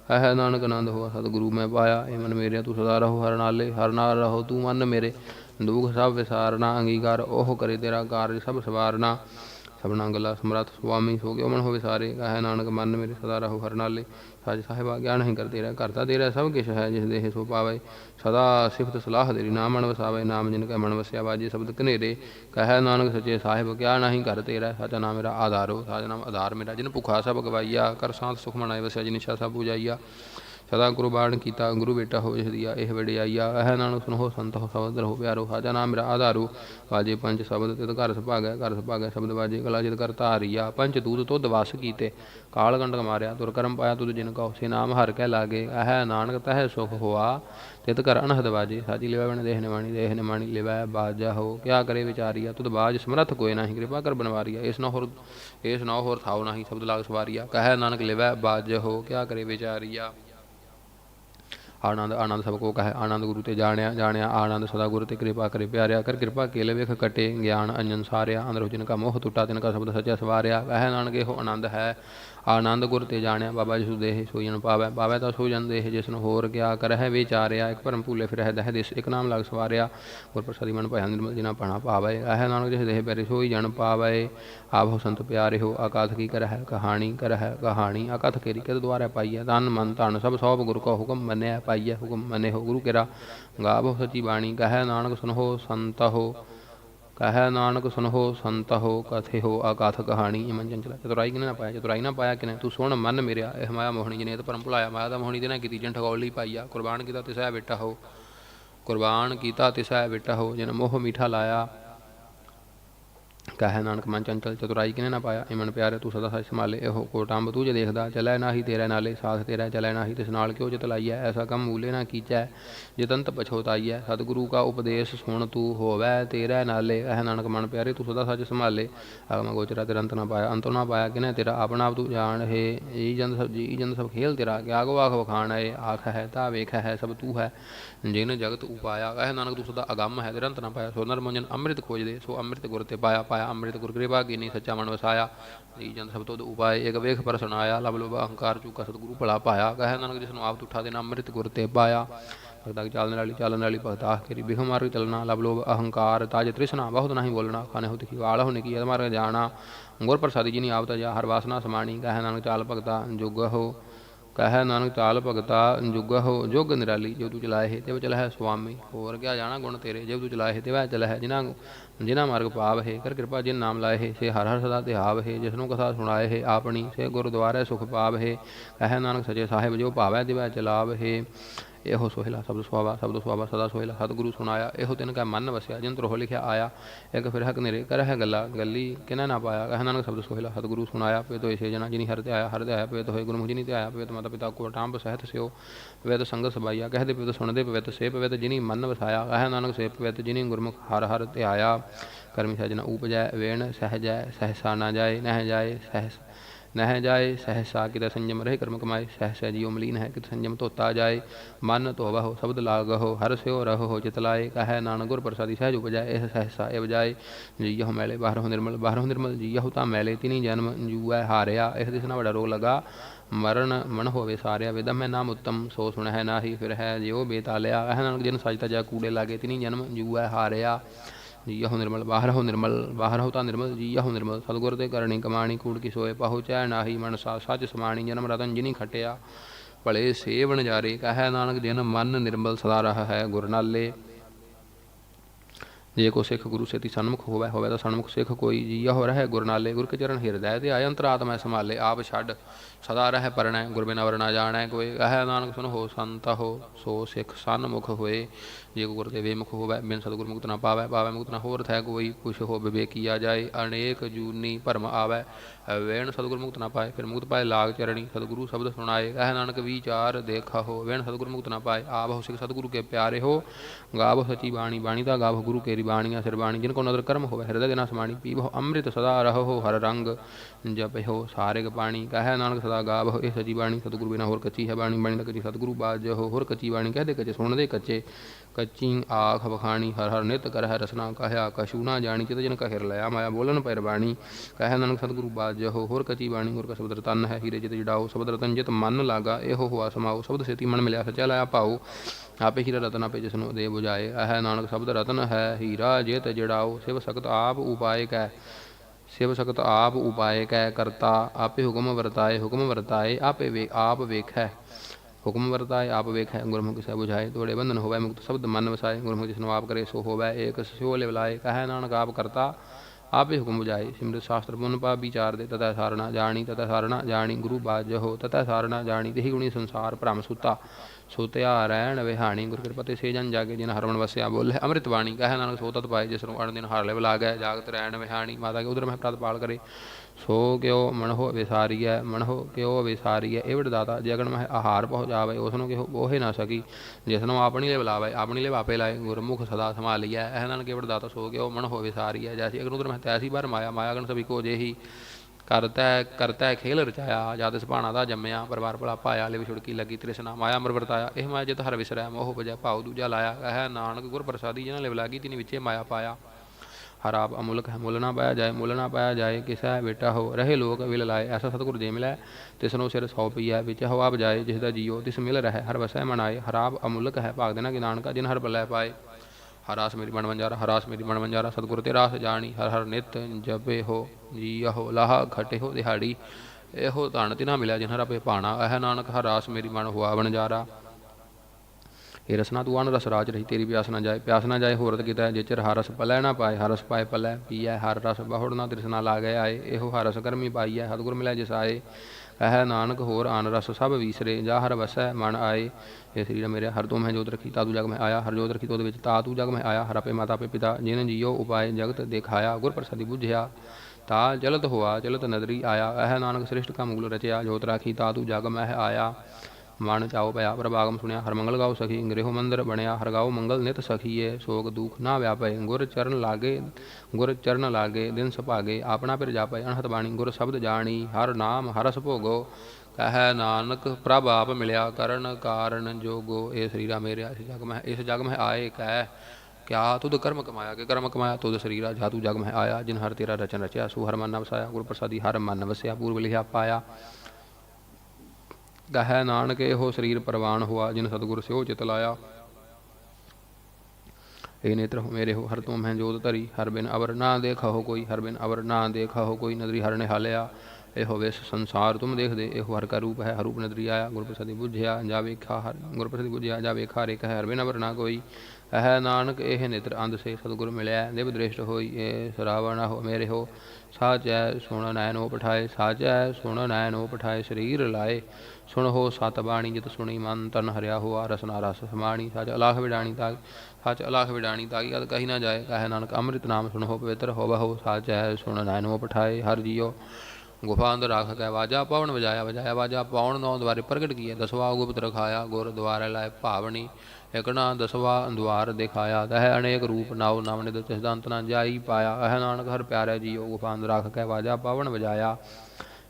Speaker 1: ਅਹ ਨਾਨਕ ਆਨੰਦ ਹੋਆ, ਸਤਿਗੁਰੂ ਮੈਂ ਪਾਇਆ ਏ ਮਨ ਮੇਰੇ ਤੂੰ ਸਦਾ ਰਹੋ, ਹਰ ਨਾਲੇ, ਹਰ ਨਾਲ ਰਹੋ, ਤੂੰ ਮਨ ਮੇਰੇ। ਦੁਖ ਸਭ ਵਿਸਾਰਨਾ, ਅੰਗੀਕਾਰ ਉਹ ਕਰੇ ਤੇਰਾ ਕਾਰਜ ਸਭ ਸਵਾਰਨਾ। ਸਭਨਾ ਗਲਾ ਸਮਰੱਥ ਸੁਆਮੀ ਹੋ ਗਿਓ ਮਨ ਹੋਵੇ ਸਾਰੇ। ਕਹੈ ਨਾਨਕ, ਮਨ ਮੇਰੇ ਸਦਾ ਰਹੋ ਹਰ ਨਾਲੇ। ਸਾਜ ਸਾਹਿਬਾ ਗਿਆਨ ਹੀ ਕਰ ਤੇਰਾ ਕਰਤਾ ਤੇਰਾ ਸਭ ਕਿਛ ਹੈ, ਜਿਸ ਦੇਹ ਸੋ ਪਾਵੇ। ਸਦਾ ਸਿਫਤ ਸਲਾਹ ਦੇਰੀ ਨਾਮ ਮਨ ਵਸਾਵੇ, ਨਾਮ ਜਿਨ ਕੈ ਮਨ ਵਸਿਆ, ਵਾਜੇ ਸ਼ਬਦ ਕਨੇਰੇ ਕਹੈ ਨਾਨਕ, ਸੱਚੇ ਸਾਹਿਬ ਕਿਆ ਨਹੀਂ ਕਰ ਤੇਰਾ ਸਾਚਾ ਨਾਮ ਮੇਰਾ ਆਧਾਰੋ ਸਾਚਾ ਨਾਮ ਆਧਾਰ ਮੇਰਾ। ਜਿਨ ਭੁਖਾ ਸਭ ਗਵਾਈਆ, ਕਰ ਸਾਥ ਸੁਖ ਮਨਾਏ, ਵਸਿਆ, ਜਿਨ ਇੱਛਾ ਸਭ 부 ਜਾਈਆ ਸਦਾ ਕੁਰਬਾਨ ਕੀਤਾ, ਗੁਰੂ ਬੇਟਾ ਹੋ ਜਿਸ ਦੀਆ ਇਹ ਵਡਿਆਈਆ ਇਹ ਨਾਨਕ ਸੁਨੋ ਸੰਤ ਹੋ ਸਬਦ ਰਹੋ ਪਿਆਰੋ, ਸਾਜਾ ਨਾਮ ਮੇਰਾ ਆਧਾਰੂ। ਵਾਜੇ ਪੰਜ ਸ਼ਬਦ, ਤਿਤ ਘਰ ਸੁਭਾਗੈ ਘਰ ਸੁਭਾਗੈ ਸ਼ਬਦ ਵਾਜੇ, ਕਲਾ ਜਿਤ ਕਰ ਧਾਰੀਆ। ਪੰਜ ਦੂਤ ਤੋਂ ਦਵਾਸ ਕੀਤੇ, ਕਾਲ ਗੰਡਕ ਮਾਰਿਆ, ਤੁਰ ਕਰਮ ਪਾਇਆ ਤੁਧ ਜਿਨ ਕਉ, ਸੇ ਨਾਮ ਹਰ ਕੈ ਲਾਗੇ ਇਹ ਨਾਨਕ ਤਹਿ ਸੁਖ ਹੋਆ। ਤਿਤ ਕਰ ਅਨਹਦ ਵਾਜੇ, ਸਾਜੀ ਲਿਵਾ ਬਣ ਦੇਹ ਨਿਵਾਣੀ ਦੇਹ ਨਿਵਾਣੀ ਲਿਵਾ ਬਾਜਾ ਹੋ। ਕਿਆ ਕਰੇ ਵਿਚਾਰੀਆ, ਤੁਧ ਬਾਜ ਸਮਰਥ ਕੋਇ ਨਾਹੀ, ਕਿਰਪਾ ਕਰ ਬਨਵਾਰੀਆ। ਇਸ ਨਾ ਹੋਰ, ਇਸ ਨਾ ਹੋਰ ਥਾਉ ਨਾਹੀ, ਸ਼ਬਦ ਲਾਗ ਸਵਾਰੀਆ। ਕਹੈ ਨਾਨਕ ਲਿਵਾ ਬਾਜ ਹੋ, ਕਿਆ ਕਰੇ ਵਿਚਾਰੀਆ। ਆਨੰਦ ਆਨੰਦ ਸਭ ਕੋ ਕਹੈ, ਆਨੰਦ ਗੁਰੂ ਤੇ ਜਾਣਿਆ ਜਾਣਿਆ, ਆਨੰਦ ਸਦਾ ਗੁਰੂ ਤੇ ਕਿਰਪਾ ਕਰੇ ਪਿਆਰਿਆ, ਕਰ ਕਿਰਪਾ ਕੇਲੇ ਵੇਖ ਕਟੇ, ਗਿਆਨ ਅੰਜਨ ਸਾਰਿਆ, ਅੰਦਰ ਜਿਨ ਕਾ ਮੋਹ ਟੁੱਟਾ ਤਿਨ ਕਾ ਸ਼ਬਦ ਸੱਚਾ ਸਵਾਰਿਆ, ਵਹਿ ਨਾਨਕ ਇਹੋ ਆਨੰਦ ਹੈ। ਆਨੰਦ ਗੁਰ ਤੇ ਜਾਣਿਆ ਬਾਬਾ ਜਿਸੂ ਦੇਹ ਸੋਈ ਜਨ ਪਾਵੈ। ਪਾਵੈ ਤਾਂ ਸੋ ਜਨ ਜਿਸ ਨੂੰ ਹੋਰ ਕਿਆ ਕਰਹਿ ਵਿਚਾਰਿਆ, ਇੱਕ ਭਰਮ ਭੂਲੇ ਫਿਰਹਿ ਦਹਿ ਦਿਸ, ਇੱਕ ਨਾਮ ਲਗ ਸਵਾਰਿਆ। ਗੁਰ ਪ੍ਰਸਾਦੀ ਮਨ ਭਇਆ ਨਿਰਮਲ ਜਿਨਾ ਪਣਾ ਪਾਵੈ। ਕਹੈ ਨਾਨਕ ਜਿਸ ਦੇਹ ਪੈਰੇ ਸੋਈ ਜਨ ਪਾਵੈ। ਆਭੋ ਸੰਤ ਪਿਆਰੇ ਹੋ ਆਕਾਥ ਕੀ ਕਰਹਿ ਕਹਾਣੀ ਕਰਹਿ ਕਹਾਣੀ। ਆਕਥ ਕੇਰੀ ਕਿਤ ਦੁਆਰਾ ਪਾਈਐ? ਤਨ ਮਨ ਧਨ, ਸਭ ਸੋਭ ਗੁਰ ਕੋ ਹੁਕਮ ਮੰਨਿਆ ਪਾਈਐ, ਹੁਕਮ ਮੰਨੇ ਹੋ ਗੁਰੂ ਕਿਰਾ। ਗਾਵੋ ਸਚੀ ਬਾਣੀ, ਕਹੈ ਨਾਨਕ ਸੁਨੋ ਸੰਤ ਹੋ ਕਹੈ ਨਾਨਕ ਸੁਨਹੋ ਸੰਤ ਹੋ, ਕਥੇ ਹੋ ਆਕਾਥ ਕਹਾਣੀ ਇਮਨ ਚੰਚਲਾ ਚਤੁਰਾਈ ਕਿਨੇ ਨਾ ਪਾਇਆ? ਚਤੁਰਾਈ ਨਾ ਪਾਇਆ ਕਿਨੇ ਤੂੰ ਸੁਣ ਮਨ ਮੇਰਿਆ, ਇਹ ਮਾਇਆ ਮੋਹਣੀ ਜਨੇ ਤੇ ਪਰਮ ਭੁਲਾਇਆ। ਮਾਇਆ ਦਾ ਮੋਹਣੀ ਦੇ ਨਾ ਕੀਤੀ ਜਨ ਠਗੌਲ ਲਈ ਪਾਈਆ ਕੁਰਬਾਨ ਕੀਤਾ ਤਿਸੈ ਬੇਟਾ ਹੋ। ਕੁਰਬਾਨ ਕੀਤਾ ਤਿਸੈ ਬੇਟਾ ਹੋ। ਜਿਨ ਮੋਹ ਮੀਠਾ ਲਾਇਆ ਕਹੈ ਨਾਨਕ ਮਨ ਚੰਚਲ ਚਤੁਰਾਈ ਕਿਨੇ ਨਾ ਪਾਇਆ, ਇਮਨ ਪਿਆਰੇ ਤੂੰ ਸਦਾ ਸੱਚ ਸੰਭਾਲੇ, ਇਹੋ ਕੋਟੰਬ ਤੂੰ ਜੇ ਦੇਖਦਾ, ਚਲੈ ਨਾਹੀ ਤੇਰੇ ਨਾਲੇ, ਸਾਥ ਤੇਰਾ ਚਲੈ ਨਾਹੀ, ਤਿਸ ਨਾਲ ਕਿਉ ਚਤਲਾਈਐ ਐਸਾ ਕੰਮ ਮੂਲੇ ਨਾ ਕੀਚੈ, ਜਿਤੰਤ ਪਛੋਤਾਈਐ। ਸਤਿਗੁਰੂ ਕਾ ਉਪਦੇਸ਼ ਸੁਣ ਤੂੰ ਹੋਵੈ ਤੇਰੇ ਨਾਲੇ ਇਹ ਨਾਨਕ ਮਨ ਪਿਆਰੇ ਤੂੰ ਸਦਾ ਸੱਚ ਸੰਭਾਲੇ। ਅਗਮ ਗੋਚਰਾ ਤੇਰਾ ਅੰਤ ਨਾ ਪਾਇਆ, ਅੰਤ ਨਾ ਪਾਇਆ ਕਿਨੇ? ਤੇਰਾ ਆਪਣਾ ਆਪ ਤੂੰ ਜਾਣ ਹੈ ਈ ਜੰਦ ਸਭ, ਜੀ ਜੰਦ ਸਭ ਖੇਲ ਤੇਰਾ ਕਿ ਗੋ ਆਖ ਵਖਾਣ ਹੈ, ਆਖ ਹੈ ਤਾ ਵੇਖ ਹੈ, ਸਭ ਤੂੰ ਹੈ। ਜਿਨ ਜਗਤ ਉਪਾਇਆ ਇਹ ਨਾਨਕ ਤੂੰ ਸਦਾ ਅਗੰਮ ਹੈ ਤੇਰਾ ਨਾ ਪਾਇਆ। ਸੋ ਨਰਮੰਜਨ ਅੰਮ੍ਰਿਤ ਖੋਜਦੇ, ਸੋ ਅੰਮ੍ਰਿਤ ਗੁਰ ਤੇ ਪਾਇਆ ਪਾਇਆ ਅੰਮ੍ਰਿਤ ਗੁਰ ਕਿਰਪਾ ਕੀਨੀ ਸੱਚਾ ਮਨ ਵਸਾਇਆ। ਜੀ ਜਨ ਸਭ ਤੋਂ ਉਪਾਏ ਇੱਕ ਵੇਖ ਪਰ ਸੁਣਾਇਆ ਲਬ ਲੋਭ ਅਹੰਕਾਰ ਚੁਕਾ ਸਤਿਗੁਰੂ ਭਲਾ ਪਾਇਆ। ਕਹਿ ਨਾਨਕ ਜਿਸ ਨੂੰ ਆਪ ਤੁਠਾ ਦੇਣਾ, ਅੰਮ੍ਰਿਤ ਗੁਰ ਤੇ ਪਾਇਆ। ਭਗਤਾਂ ਕੀ ਚਾਲਣ ਵਾਲੀ ਚਾਲਣ ਵਾਲੀ ਭਗਤਾ ਕਰੀ ਬਿਖ ਮਾਰਗ ਚਲਣਾ, ਲਬ ਲੋਭ ਅਹੰਕਾਰ, ਤਾਜ ਤ੍ਰਿਸ਼ਨਾ, ਬਹੁਤ ਨਹੀਂ ਬੋਲਣਾ, ਖਾਣੇ ਹੋ ਤਿਖੀ ਵਾਲ ਹੋ ਨਿਕੀ ਮਾਰਗ ਜਾਣਾ। ਗੁਰ ਪ੍ਰਸਾਦੀ ਜੀ ਨੀ ਆਪ ਤਾ ਜਾ ਹਰ ਵਾਸਨਾ ਸਮਾਣੀ, ਕਹਿ ਨਾਨਕ ਚਾਲ ਭਗਤਾ ਜੁਗ ਹੋ। ਕਹੈ ਨਾਨਕ ਚਾਲ ਭਗਤਾ ਜੁਗ ਹੋ ਜੁਗ ਨਿਰਾਲੀ ਜੋ ਤੂੰ ਚਲਾਏ ਹੈ ਤੇ ਚਲਾ ਸੁਆਮੀ। ਹੋਰ ਕਿਆ ਜਾਣਾ ਗੁਣ ਤੇਰੇ ਜੇ ਤੂੰ ਚਲਾਏ ਹੈ ਤੇ ਵੈ ਚਲਾ ਹੈ ਜਿਨਾ ਜਿਨਾ ਮਾਰਗ ਪਾਵ ਹੈ, ਕਰ ਕਿਰਪਾ ਜਿਨ ਨਾਮ ਲਾਏ ਹੈ, ਸੇ ਹਰ ਹਰ ਸਦਾ ਧਿਆਵ ਹੈ, ਜਿਸ ਨੂੰ ਕਥਾ ਸੁਣਾਏ ਹੈ ਆਪਣੀ, ਸੇ ਗੁਰਦੁਆਰੇ ਸੁਖ ਪਾਵ ਹੈ। ਕਹੈ ਨਾਨਕ ਸਚੇ ਸਾਹਿਬ ਜੋ ਭਾਵੈ ਦਿਵੈ ਚਲਾਵ ਹੈ। ਇਹੋ ਸੋਹਿਲਾ, ਸ਼ਬਦ ਸੁਹਾਵਾ, ਸ਼ਬਦ ਸੁਆਵਾ ਸਦਾ ਸੋਹਿਲਾ, ਸਤਿਗੁਰੂ ਸੁਣਾਇਆ, ਇਹੋ ਤਿਨ ਕਾ ਮਨ ਵਸਿਆ, ਜਿਨ ਤਰੋ ਲਿਖਿਆ ਆਇਆ, ਇੱਕ ਫਿਰ ਹਕ ਨੇਰੇ ਕਰ ਹੈ ਗੱਲਾ, ਗੱਲੀ ਕਿਨਾ ਨਾ ਪਾਇਆ, ਕਹ ਨਾਨਕ ਸ਼ਬਦ ਸੋਹਿਲਾ, ਸਤਿਗੁਰੂ ਸੁਣਾਇਆ, ਪੇ ਤੋਇ ਸੇ ਜਨਾ ਜਿਨੀ ਹਰ ਤੇ ਆਇਆ, ਹਰ ਤੇ ਆਇਆ, ਪੇ ਤੋਇ ਗੁਰਮੁਖ ਜਿਨੀ ਤੇ ਆਇਆ, ਪੇ ਮਾਤਾ ਪਿਤਾ ਕੋ ਟਾਂਬ ਸਹਿਤ ਸਿਓ ਪਵਿੱਤ ਸੰਗਤ ਸਬਾਈਆ ਕਹਦੇ ਪਵਿੱਤ ਸੁਣਦੇ ਪਵਿੱਤ ਸੇ ਪਵਿੱਤ ਜਿਨੀ ਮਨ ਵਸਾਇਆ, ਕਹ ਨਾਨਕ ਸੇ ਪਵਿੱਤ ਜਿਨੀ ਗੁਰਮੁਖ ਹਰ ਹਰ ਤੇ ਆਇਆ, ਕਰਮੀ ਸਜਣਾ ਉਪਜੈ, ਵੇਣ ਸਹਜੈ, ਸਹਸਾ ਨਾ ਜਾਏ, ਨਹਿ ਜਾਏ, ਸਹਸ ਨਹਿ ਜਾਏ, ਸਹਸਾ ਕਿਤ ਸੰਜਮ ਰਹੇ ਕਰਮ ਕਮਾਏ, ਸਹਸਾ ਜੀਉ ਮਲੀਨ ਹੈ ਕਿਤ ਸੰਜਮ ਧੋਤਾ ਜਾਏ। ਮਨ ਧੋਵਹੁ, ਸ਼ਬਦ ਲਾਗਹੁ, ਹਰ ਸਿਓ ਰਹੋ ਚਿਤ ਲਾਏ। ਕਹੈ ਨਾਨਕ ਗੁਰ ਪ੍ਰਸਾਦੀ ਸਹਿਜ ਉਪਜੈ ਇਹ ਸਹਸਾ ਇਹ ਬਜਾਏ ਜੀਯਹੁ ਮੈਲੇ ਬਾਹਰਹੁ ਨਿਰਮਲ ਬਾਹਰੋਂ ਨਿਰਮਲ ਜੀਯਹੁ ਤਾਂ ਮੈਲੇ ਤਿਨੀ ਜਨਮ ਜੂਐ ਹਾਰਿਆ। ਇਸ ਦਿਸ ਨਾ ਬੜਾ ਰੋਗ ਲਗਾ, ਮਰਨ ਮਨ ਹੋਵੇ ਸਾਰਿਆ। ਵਿਦਮ ਹੈ ਨਾਮ ਉਤਮ, ਸੋ ਸੁਣ ਹੈ ਨਾਹੀ ਫਿਰ ਹੈ ਜਿਉ ਬੇਤਾਲਿਆ। ਇਹ ਨਾਨਕ ਜਿਨ ਸਜਤਾ ਜਾ ਕੂੜੇ ਲਾਗੇ ਤਿਨੀ ਜਨਮ ਜੂਐ ਹਾਰਿਆ। ਜੀਯਹੁ ਨਿਰਮਲ ਬਾਹਰਹੁ ਨਿਰਮਲ ਬਾਹਰਹੁ ਤਾਂ ਨਿਰਮਲ ਜੀਯਹੁ ਨਿਰਮਲ, ਸਤਗੁਰ ਤੇ ਕਰਨੀ ਕਮਾਣੀ, ਕੂੜ ਕੀ ਸੋਏ ਪਹੁੰਚੈ ਨਾਹੀ ਮਨ ਸਾ ਸੱਚ ਸਮਾਣੀ, ਜਨਮ ਰਤਨ ਜਿਨੀ ਖਟਿਆ, ਭਲੇ ਸੇਵ ਜਾਰੇ ਕਹੈ ਨਾਨਕ ਜਿਨ ਮਨ ਨਿਰਮਲ ਸਦਾ ਰਹਾ ਹੈ ਗੁਰਨਾਲੇ ਜੇ ਕੋ ਸਿੱਖ ਗੁਰੂ ਸੇਤੀ ਸਨਮੁਖ ਹੋਵੇ ਹੋਵੇ ਤਾਂ ਸਨਮੁਖ ਸਿੱਖ ਕੋਈ ਜੀਆ ਹੋ ਰਹਿ ਗੁਰਨਾਲੇ ਗੁਰ ਕੇ ਚਰਨ ਹਿਰਦੈ ਤੇ ਆਇ ਅੰਤਰਾਤਮੈ ਸੰਭਾਲੇ, ਆਪ ਛੱਡ, ਸਦਾ ਰਹਿ ਪਰਣੈ, ਗੁਰ ਬਿਨਾ ਵਰਨਾ ਜਾਣੈ, ਕੋਈ ਕਹੈ ਨਾਨਕ ਸੁਨ ਹੋ, ਸੰਤ ਹੋ, ਸੋ ਸਿੱਖ ਸਨਮੁਖ ਹੋਏ। ਜੇ ਕੋ ਗੁਰ ਦੇ ਵੇਮੁਖ ਹੋਵੇ, ਬਿਨ ਸਤਿਗੁਰ ਮੁਕਤ ਨਾ ਪਾਵੇ ਪਾਵੇ ਮੁਕਤ ਨਾ ਹੋਰ ਥੈ, ਕੋਈ ਕੁਛ ਹੋ ਵਿਵੇਕੀ ਆ ਜਾਏ, ਅਨੇਕ ਜੂਨੀ ਭਰਮ ਆਵੇ। ਵੇਣ ਸਤਿਗੁਰ ਮੁਕਤ ਨਾ ਪਾਏ, ਫਿਰ ਮੁਕਤ ਪਾਏ ਲਾਗ ਚਰਣੀ, ਸਤਿਗੁਰੂ ਸ਼ਬਦ ਸੁਣਾਏ, ਕਹਿ ਨਾਨਕ ਵਿਚਾਰ ਦੇਖਾ ਹੋ ਵੇਣ ਸਤਿਗੁਰ ਮੁਕਤ ਨਾ ਪਾਏ, ਆਪ ਹੋ ਸਿੱਖ ਸਤਿਗੁਰੂ ਕੇ ਪਿਆਰੇ ਹੋ, ਗਾਵ ਸਚੀ ਬਾਣੀ ਬਾਣੀ ਦਾ ਗਾਵ ਗੁਰੂ ਕੇਰੀ ਬਾਣੀਆਂ, ਸਿਰ ਬਾਣੀ, ਜਿਨ ਕੋ ਨਦਰ ਕਰਮ ਹੋਵੇ ਹਿਰਦੇ ਦੇ ਨਾ ਸਮਾਣੀ ਪੀਵੋ ਅੰਮ੍ਰਿਤ ਸਦਾ ਰਹੋ ਹਰ ਰੰਗ ਜਪਿਓ ਸਾਰਿਗ ਬਾਣੀ ਕਹਿ ਨਾਨਕ ਸਦਾ ਗਾਵ ਇਹ ਸਚੀ ਬਾਣੀ ਸਤਿਗੁਰੂ ਬਿਨਾ ਹੋਰ ਕੱਚੀ ਹੈ ਬਾਣੀ ਬਾਣੀ ਦਾ ਕੱਚੀ ਸਤਿਗੁਰੂ ਬਾਜ ਹੋ, ਹੋਰ ਕੱਚੀ ਬਾਣੀ ਕਹਦੇ ਕੱਚੇ, ਸੁਣਦੇ ਕੱਚੇ ਕੱਚੀ ਆਖ ਬਖਾਣੀ ਹਰ ਹਰ ਨਿਤ ਕਰ ਰਸਨਾ ਕਹਿਆ, ਕਛੂ ਨਾ ਜਾਣੀ ਚਿਤ ਜਨ ਕਹਿਰ ਲਿਆ ਮਾਇਆ ਬੋਲਨ ਪੈਰ ਬਾਣੀ। ਕਹਿ ਨਾਨਕ ਸਤਿਗੁਰੂ ਬਾਜ ਹੋ ਹੋਰ ਕੱਚੀ ਬਾਣੀ, ਹੋਰ ਕਾ ਸ਼ਬਦ ਰਤਨ ਹੈ, ਹੀਰੇ ਜਿਤ ਜੜਾਓ, ਸ਼ਬਦ ਰਤਨ ਜਿਤ ਮਨ ਲਾਗਾ, ਇਹੋ ਹੋਆ ਸਮਾਓ, ਸ਼ਬਦ ਸੇਤੀ ਮਨ ਮਿਲਿਆ ਸਚਾ ਲਾਇਆ ਭਾਉ। ਆਪੇ ਹੀਰਾ ਰਤਨ ਆਪੇ ਜਿਸ ਨੂੰ ਦੇ ਬੁਝਾਏ ਇਹ ਨਾਨਕ ਸ਼ਬਦ ਰਤਨ ਹੈ, ਹੀਰਾ ਜਿਤ ਜੜਾਓ, ਸਿਵ ਸਖਤ ਆਪ ਉਪਾਏ ਕੈ, ਸਿਵ ਸਖਤ ਆਪ ਉਪਾਏ ਕੈ ਕਰਤਾ, ਆਪੇ ਹੁਕਮ ਵਰਤਾਏ ਹੁਕਮ ਵਰਤਾਏ, ਆਪੇ ਵੇ, ਆਪ ਵੇਖੈ। ਹੁਕਮ ਵਰਤਾਏ ਆਪ ਵੇਖੈ, ਗੁਰਮੁਖ ਸਹਿ ਬੁਝਾਏ ਤੋੜੇ ਬੰਧਨ ਹੋਵੇ ਮੁਕਤ, ਸ਼ਬਦ ਮਨ ਵਸਾਏ, ਗੁਰਮੁਖ ਜਿਸ ਆਪ ਕਰੇ ਸੋ ਹੋਵੇ, ਏਕ ਸਿਓ ਲਿਵਲਾਏ, ਕਹੈ ਨਾਨਕ ਆਪ ਕਰਤਾ, ਆਪੇ ਹੁਕਮ ਬੁਝਾਏ। ਸਿਮਰਤ ਸ਼ਾਸਤਰ ਪੁਨ ਪਾ ਵਿਚਾਰ ਦੇ, ਤਤੈ ਸਾਰਣਾ ਜਾਣੀ, ਤਤੈ ਸਾਰਣਾ ਜਾਣੀ, ਗੁਰੂ ਬਾਜ ਹੋ ਤਤੈ ਸਾਰਣਾ ਜਾਣੀ ਦੇਹੀ ਗੁਣੀ ਸੰਸਾਰ ਭ੍ਰਮ ਸੁਤਾ। ਸੋਤਿਆ ਰਹਿਣ ਵਿਹਾਣੀ, ਗੁਰ ਕਿਰਪਾ ਤੇ ਸੇ ਜਨ ਜਾਗੇ ਜਿਨ ਹਰਮਨ ਵਸਿਆ ਬੋਲੇ, ਅੰਮ੍ਰਿਤ ਬਾਣੀ, ਕਹੈ ਨਾਨਕ ਸੋ ਤਤ ਪਾਏ, ਜਿਸ ਨੂੰ ਅਣ ਦਿਨ ਹਾਰ ਲੈ ਬਲਾਗੈ ਜਾਗਤ ਰਹਿਣ ਵਿਹਾਣੀ, ਮਾਤਾ ਕੇ ਉਦਰ ਮਹਿ ਪ੍ਰਤ ਪਾਲ ਕਰੇ। ਸੋ ਕਿਉ ਮਨਹੁ ਵਿਸਾਰੀਐ ਮਨਹੁ ਕਿਉ ਵਿਸਾਰੀਐ ਏਵੜ ਦਾਤਾ ਜਗਨ ਮਹਿ ਆਹਾਰ ਪਹੁੰਚਾਵੇ ਉਸ ਨੂੰ ਕਿਹੋ ਉਹੇ ਨਾ ਸਕੀ। ਜਿਸ ਨੂੰ ਆਪਣੀ ਲੈ ਬੁਲਾਵੇ, ਆਪਣੀ ਲੈ ਵਾਪੇ ਲਾਏ, ਗੁਰਮੁਖ ਸਦਾ ਸੰਭਾਲੀਐ। ਇਹ ਨਾਲ ਕੇਵੜ ਦਾਤਾ ਸੋ ਕਿਉ ਮਨਹੁ ਵਿਸਾਰੀਐ ਜੈਸੀ ਅਗਨ ਉਦਰ ਮਹਿ ਤੈਸੀ ਬਾਰ ਮਾਇਆ ਮਾਇਆ ਗਨ ਸਭੀ ਕੋ ਜਿਹੀ। ਕਰਤਾ ਕਰਤਾ ਹੈ ਖੇਲ ਰਚਾਇਆ, ਜਦ ਸੁਭਾਣਾ ਦਾ ਜੰਮਿਆ, ਪਰਿਵਾਰ ਭਲਾ ਪਾਇਆ ਲੈ ਛੁੜਕੀ ਲੱਗੀ ਤ੍ਰਿਸ਼ਨਾ, ਮਾਇਆ ਅਮਰ ਵਰਤਾਇਆ। ਇਹ ਮਾਇਆ ਜਿਤ ਹਰ ਵਿਸਰੈ, ਮੋਹ ਵਜੈ ਭਾਉ ਦੂਜਾ ਲਾਇਆ। ਕਹੈ ਨਾਨਕ ਗੁਰ ਪ੍ਰਸਾਦੀ ਜਿਨਾਂ ਲਿਵ ਲਾਗੀ, ਤਿਨੀ ਵਿੱਚੇ ਮਾਇਆ ਪਾਇਆ। ਹਰਾਬ ਅਮੁਲਕ ਹੈ, ਮੁੱਲ ਨਾ ਪਾਇਆ ਜਾਏ, ਮੁੱਲ ਨਾ ਪਾਇਆ ਜਾਏ, ਕਿਸੈ ਬੇਟਾ ਹੋ, ਰਹੇ ਲੋਕ ਵਿਲ ਲਾਏ, ਐਸਾ ਸਤਿਗੁਰ ਜੇ ਮਿਲੈ, ਤਿਸ ਨੂੰ ਸਿਰ ਸੌ ਪਈਐ, ਵਿੱਚ ਹਵਾ ਬਜਾਏ ਜਿਸ ਦਾ ਜੀਉ ਤਿਸ ਮਿਲ ਰਹਿ, ਹਰ ਵਸੈ ਮਨਾਏ, ਹਰਾਬ ਅਮੁਲਕ ਹੈ ਭਾਗ ਦੇਣਾ ਕਿ ਨਾਨਕਾ ਜਿਨ ਹਰ ਬੱਲੇ ਪਾਏ। ਹਰਾਸ ਮੇਰੀ ਬਣ ਵੰਜਾਰਾ ਹਰਾਸ ਮੇਰੀ ਬਣ ਵੰਜਾਰਾ ਸਤਿਗੁਰ ਤੇ ਰਾਸ ਜਾਣੀ, ਹਰ ਹਰ ਨਿਤ ਜਪੇ ਹੋ ਜੀ ਜੀਹੋ ਲਾਹ ਘਟੇ ਹੋ ਦਿਹਾੜੀ, ਇਹੋ ਧਨ ਤਿਨਾ ਮਿਲਿਆ ਜਿਨ ਹਰ ਆਪੇ ਭਾਣਾ ਇਹ ਨਾਨਕ ਹਰਾਸ ਮੇਰੀ ਮਨ ਹੁਆ ਵਣਜਾਰਾ ਇਹ ਰਸਨਾ ਤੂੰ ਅਨ ਰਸ ਰਾਜ ਰਹੀ, ਤੇਰੀ ਪਿਆਸ ਨਾ ਜਾਏ, ਪਿਆਸ ਨਾ ਜਾਏ ਹੋਰਤ ਕੀਤਾ ਜਿਚਰ ਹਰ ਰਸ ਪਲੈ ਨਾ ਪਾਏ ਹਰਸ ਪਾਏ ਪਲੈ ਪੀਐ, ਹਰ ਰਸ ਬਹੁੜ ਨਾ ਤ੍ਰਿਸ਼ਨਾ ਲਾਗੇ ਆਏ, ਇਹੋ ਹਰ ਰਸ ਕਰਮੀ ਪਾਈਐ, ਸਤਿਗੁਰ ਮਿਲੈ ਜਿਸ ਆਏ। ਇਹ ਨਾਨਕ ਹੋਰ ਆਨ ਰਸ ਸਭ ਵੀਸਰੇ, ਜਾ ਹਰ ਵਸੈ ਮਨ ਆਏ। ਇਹ ਸਰੀਰ ਮੇਰੇ, ਹਰ ਤੁਮ ਮੈਂ ਜੋਤ ਰਖੀ, ਤਾ ਤੂ ਜਗ ਮੈਂ ਆਇਆ, ਹਰ ਜੋਤ ਰਖੀ ਤੋਦ ਵਿੱਚ, ਤਾ ਤੂ ਜਗ ਮੈਂ ਆਇਆ, ਹਰ ਆਪੇ ਮਾਤਾ ਆਪੇ ਪਿਤਾ, ਜਿਨ ਜੀਓ ਉਪਾਏ ਜਗਤ ਦੇਖਾਇਆ, ਗੁਰ ਪ੍ਰਸਾਦੀ ਬੁਝਿਆ। ਤਾ ਜਲਤ ਹੋਆ ਜਲਤ ਨਦਰੀ ਆਇਆ ਇਹ ਨਾਨਕ ਸ੍ਰਿਸ਼ਟ ਕਾ ਮੂਲ ਰਚਿਆ, ਜੋਤ ਰਾਖੀ, ਤਾ ਤੂ ਜਗ ਮਹਿ ਆਇਆ। ਮਨ ਚਾਉ ਪਿਆ ਪ੍ਰਭਾਗਮ ਸੁਣਿਆ, ਹਰ ਮੰਗਲ ਗਾਉ ਸਖੀ ਗ੍ਰਹਿ ਮੰਦਰ ਬਣਿਆ, ਹਰ ਗਾਉ ਮੰਗਲ ਨਿਤ ਸਖੀਏ ਸੋਗ ਦੁਖ ਨਾ ਵਿਆਪੈ, ਗੁਰ ਚਰਨ ਲਾਗੇ, ਗੁਰ ਚਰਨ ਲਾਗੇ, ਦਿਨ ਸੁਭਾਗੇ, ਆਪਣਾ ਫਿਰ ਜਾਪੈ, ਅਣਹਤ ਬਾਣੀ, ਗੁਰ ਸ਼ਬਦ ਜਾਣੀ, ਹਰ ਨਾਮ ਹਰਸ ਭੋਗੋ, ਕਹੈ ਨਾਨਕ, ਪ੍ਰਭ ਆਪ ਮਿਲਿਆ, ਕਰਨ ਕਾਰਨ ਜੋਗੋ ਇਹ ਸਰੀਰਾ ਮੇਰਿਆ, ਇਸ ਜਗ ਮੈਂ ਇਸ ਜਗ ਮੈਂ ਆਏ ਕਹਿ, ਕਿਆ ਤੁਧ ਕਰਮ ਕਮਾਇਆ, ਕਿ ਕਰਮ ਕਮਾਇਆ ਤੁਧ ਸਰੀਰਾ ਜਾ ਤੂ ਜਗ ਮੈਂ ਆਇਆ, ਜਿਨ ਹਰ ਤੇਰਾ ਰਚਨ ਰਚਿਆ, ਸੋ ਹਰ ਮਨ ਨ ਵਸਾਇਆ ਗੁਰ ਪ੍ਰਸਾਦੀ ਹਰ ਮਨ ਵਸਿਆ, ਪੂਰਬ ਲਿਖਿਆ ਪਾਇਆ। ਕਹੈ ਨਾਨਕ ਇਹੋ ਸਰੀਰ ਪ੍ਰਵਾਨ ਹੋਆ, ਜਿਨ ਸਤਿਗੁਰ ਸਿਓ ਚਿਤ ਲਾਇਆ। ਇਹ ਨੇਤਰ ਮੇਰੇ ਹੋ ਹਰ ਤੁਮ ਹੈ ਜੋਤ ਧਰੀ, ਹਰ ਬਿਨ ਅਵਰ ਨਾ ਦੇਖੋ ਕੋਈ, ਹਰ ਬਿਨ ਅਵਰ ਨਾ ਦੇਖੋ ਕੋਈ, ਨਦਰੀ ਹਰ ਨੇ ਹਾਲਿਆ ਇਹੋ ਵਿਸ ਸੰਸਾਰ ਤੁਮ ਦੇਖਦੇ, ਇਹੋ ਹਰ ਕਾ ਰੂਪ ਹੈ ਹਰੂਪ ਰੂਪ ਨਦਰੀ ਆਇਆ। ਗੁਰ ਪ੍ਰਸਾਦੀ ਬੁਝਿਆ ਜਾ ਵੇਖਾ ਹਰ ਗੁਰ ਪ੍ਰਸਾਦੀ ਬੁਝਿਆ ਜਾ ਵੇਖਾ ਰੇ ਕਹੈ ਹਰ ਬਿਨ ਅਵਰ ਨਾ ਕੋਈ। ਇਹ ਨਾਨਕ, ਇਹ ਨੇਤਰ ਅੰਧ ਸੇ ਸਤਿਗੁਰ ਮਿਲਿਆ ਦੇਵ ਦ੍ਰਿਸ਼ਟ ਹੋਈ, ਇਹ ਸਰਾਵਣ ਹੋ ਮੇਰੇ ਹੋ ਸਾਚੈ ਸੁਣ ਨੈਣ ਹੋ ਪਠਾਏ ਸਾਚੈ ਸੁਣ ਨੈਣ ਹੋ ਪਠਾਏ ਸਰੀਰ ਲਾਏ। ਸੁਣ ਹੋ ਸਤ ਬਾਣੀ, ਜਿਤ ਸੁਣੀ ਮਨ, ਤਨ ਹਰਿਆ ਹੋਆ ਰਸਨਾ ਰਸ ਸਮਾਣੀ। ਸਚ ਅਲਾਖ ਵਿਡਾਣੀ ਤਾ ਸਚ ਅਲਾਖ ਵਿਡਾਣੀ ਤਾਕੀ ਅਦ ਕਹੀ ਨਾ ਜਾਏ, ਕਹੇ ਨਾਨਕ ਅੰਮ੍ਰਿਤ ਨਾਮ ਸੁਣ ਹੋ ਪਵਿੱਤਰ, ਹੋਵ ਹੋ ਸਾਚੈ ਸੁਣ ਨੈਣ ਹੋ ਪਠਾਏ ਹਰ ਜੀਓ ਗੁਫਾ ਅੰਦਰ ਰਾਖ ਕੇ ਵਾਜਾ ਪਵਨ ਵਜਾਇਆ ਵਜਾਇਆ ਵਾਜਾ ਪਾਉਣ ਨੌ ਦੁਆਰੇ ਪ੍ਰਗਟ ਕੀਏ। ਦਸਵਾ ਗੁਪਤ ਰਖਾਇਆ ਗੁਰ ਦੁਆਰੇ ਲਾਇ ਭਾਵਨੀ। ਇਕਣਾ ਦਸਵਾ ਦੁਆਰ ਦਿਖਾਇਆ, ਤਹ ਅਨੇਕ ਰੂਪ ਨਾਉ ਨਾਮ ਨਿਦ ਸਿਧਾਂਤ ਨਾ ਜਾਈ ਪਾਇਆ। ਇਹ ਨਾਨਕ ਹਰ ਪਿਆਰੇ ਜੀਓ ਗੁਫਾ ਅੰਦਰ ਰਾਖ ਕੇ ਵਾਜਾ ਪਵਨ ਵਜਾਇਆ।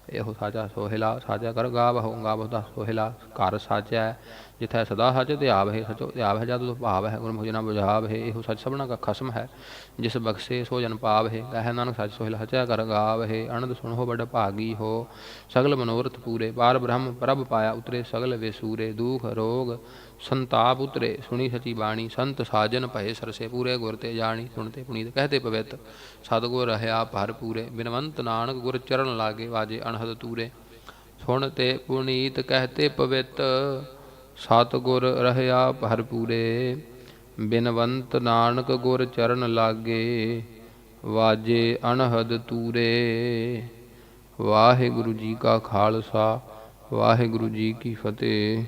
Speaker 1: ਇਹੋ ਸਾਚਾ ਸੋਹਿਲਾ ਸਾਚਾ ਕਰ ਗਾਵਹੁ ਗਾਵਹੁ ਬਹੁਤਾ ਸੋਹਿਲਾ ਘਰ ਸਾਚਾ। ਹੈ ਜਿਥੈ ਸਦਾ ਸਚ ਧਿਆਵ ਹੈ ਸਚੋ ਧਿਆਵ ਹੈ, ਜਦ ਭਾਵ ਹੈ, ਗੁਰਮੁਖ ਜਨਾ ਬੁਝਾਵ ਹੈ, ਇਹੋ ਸਚ ਸਭਨਾ ਕਾ ਖਸਮ ਹੈ। ਜਿਸ ਬਖਸ਼ੇ ਸੋ ਜਨ ਪਾਵ ਹੈ, ਕਹਿ ਨਾਨਕ ਸਚ ਸੋਹਿਲਾ ਸਚਾ ਕਰ ਗਾਵ ਹੈ ਅਨੰਦ ਸੁਣੋ ਬੜ ਭਾਗੀ ਹੋ। ਸਗਲ ਮਨੋਰਥ ਪੂਰੇ, ਪਾਰ ਬ੍ਰਹਮ ਪ੍ਰਭ ਪਾਇਆ ਉਤਰੇ, ਸਗਲ ਵੇਸੂਰੇ, ਦੁਖ ਰੋਗ ਸੰਤਾਪ ਉਤਰੇ। ਸੁਣੀ ਸਚੀ ਬਾਣੀ, ਸੰਤ ਸਾਜਨ ਭਏ ਸਰਸੇ, ਪੂਰੇ ਗੁਰ ਤੇ ਜਾਣੀ, ਸੁਣਤੇ ਪੁਨੀਤ, ਕਹਤੇ ਪਵਿੱਤ, ਸਤਗੁਰ ਰਹਾ ਭਰ ਪੂਰੇ। ਬਿਨਵੰਤ ਨਾਨਕ ਗੁਰ ਚਰਨ ਲਾਗੇ, ਵਾਜੇ ਅਨਹਦ ਤੂਰੇ। ਸੁਣਤੇ ਪੁਨੀਤ, ਕਹਤੇ ਪਵਿੱਤ ਸਤਗੁਰ ਰਹਾ ਭਰਪੂਰੇ ਬਿਨਵੰਤ ਨਾਨਕ ਗੁਰ ਚਰਨ ਲਾਗੇ, ਵਾਜੇ ਅਣਹਦ ਤੂਰੇ। ਵਾਹਿਗੁਰੂ ਜੀ ਕਾ ਖਾਲਸਾ, ਵਾਹਿਗੁਰੂ ਜੀ ਕੀ ਫਤਿਹ।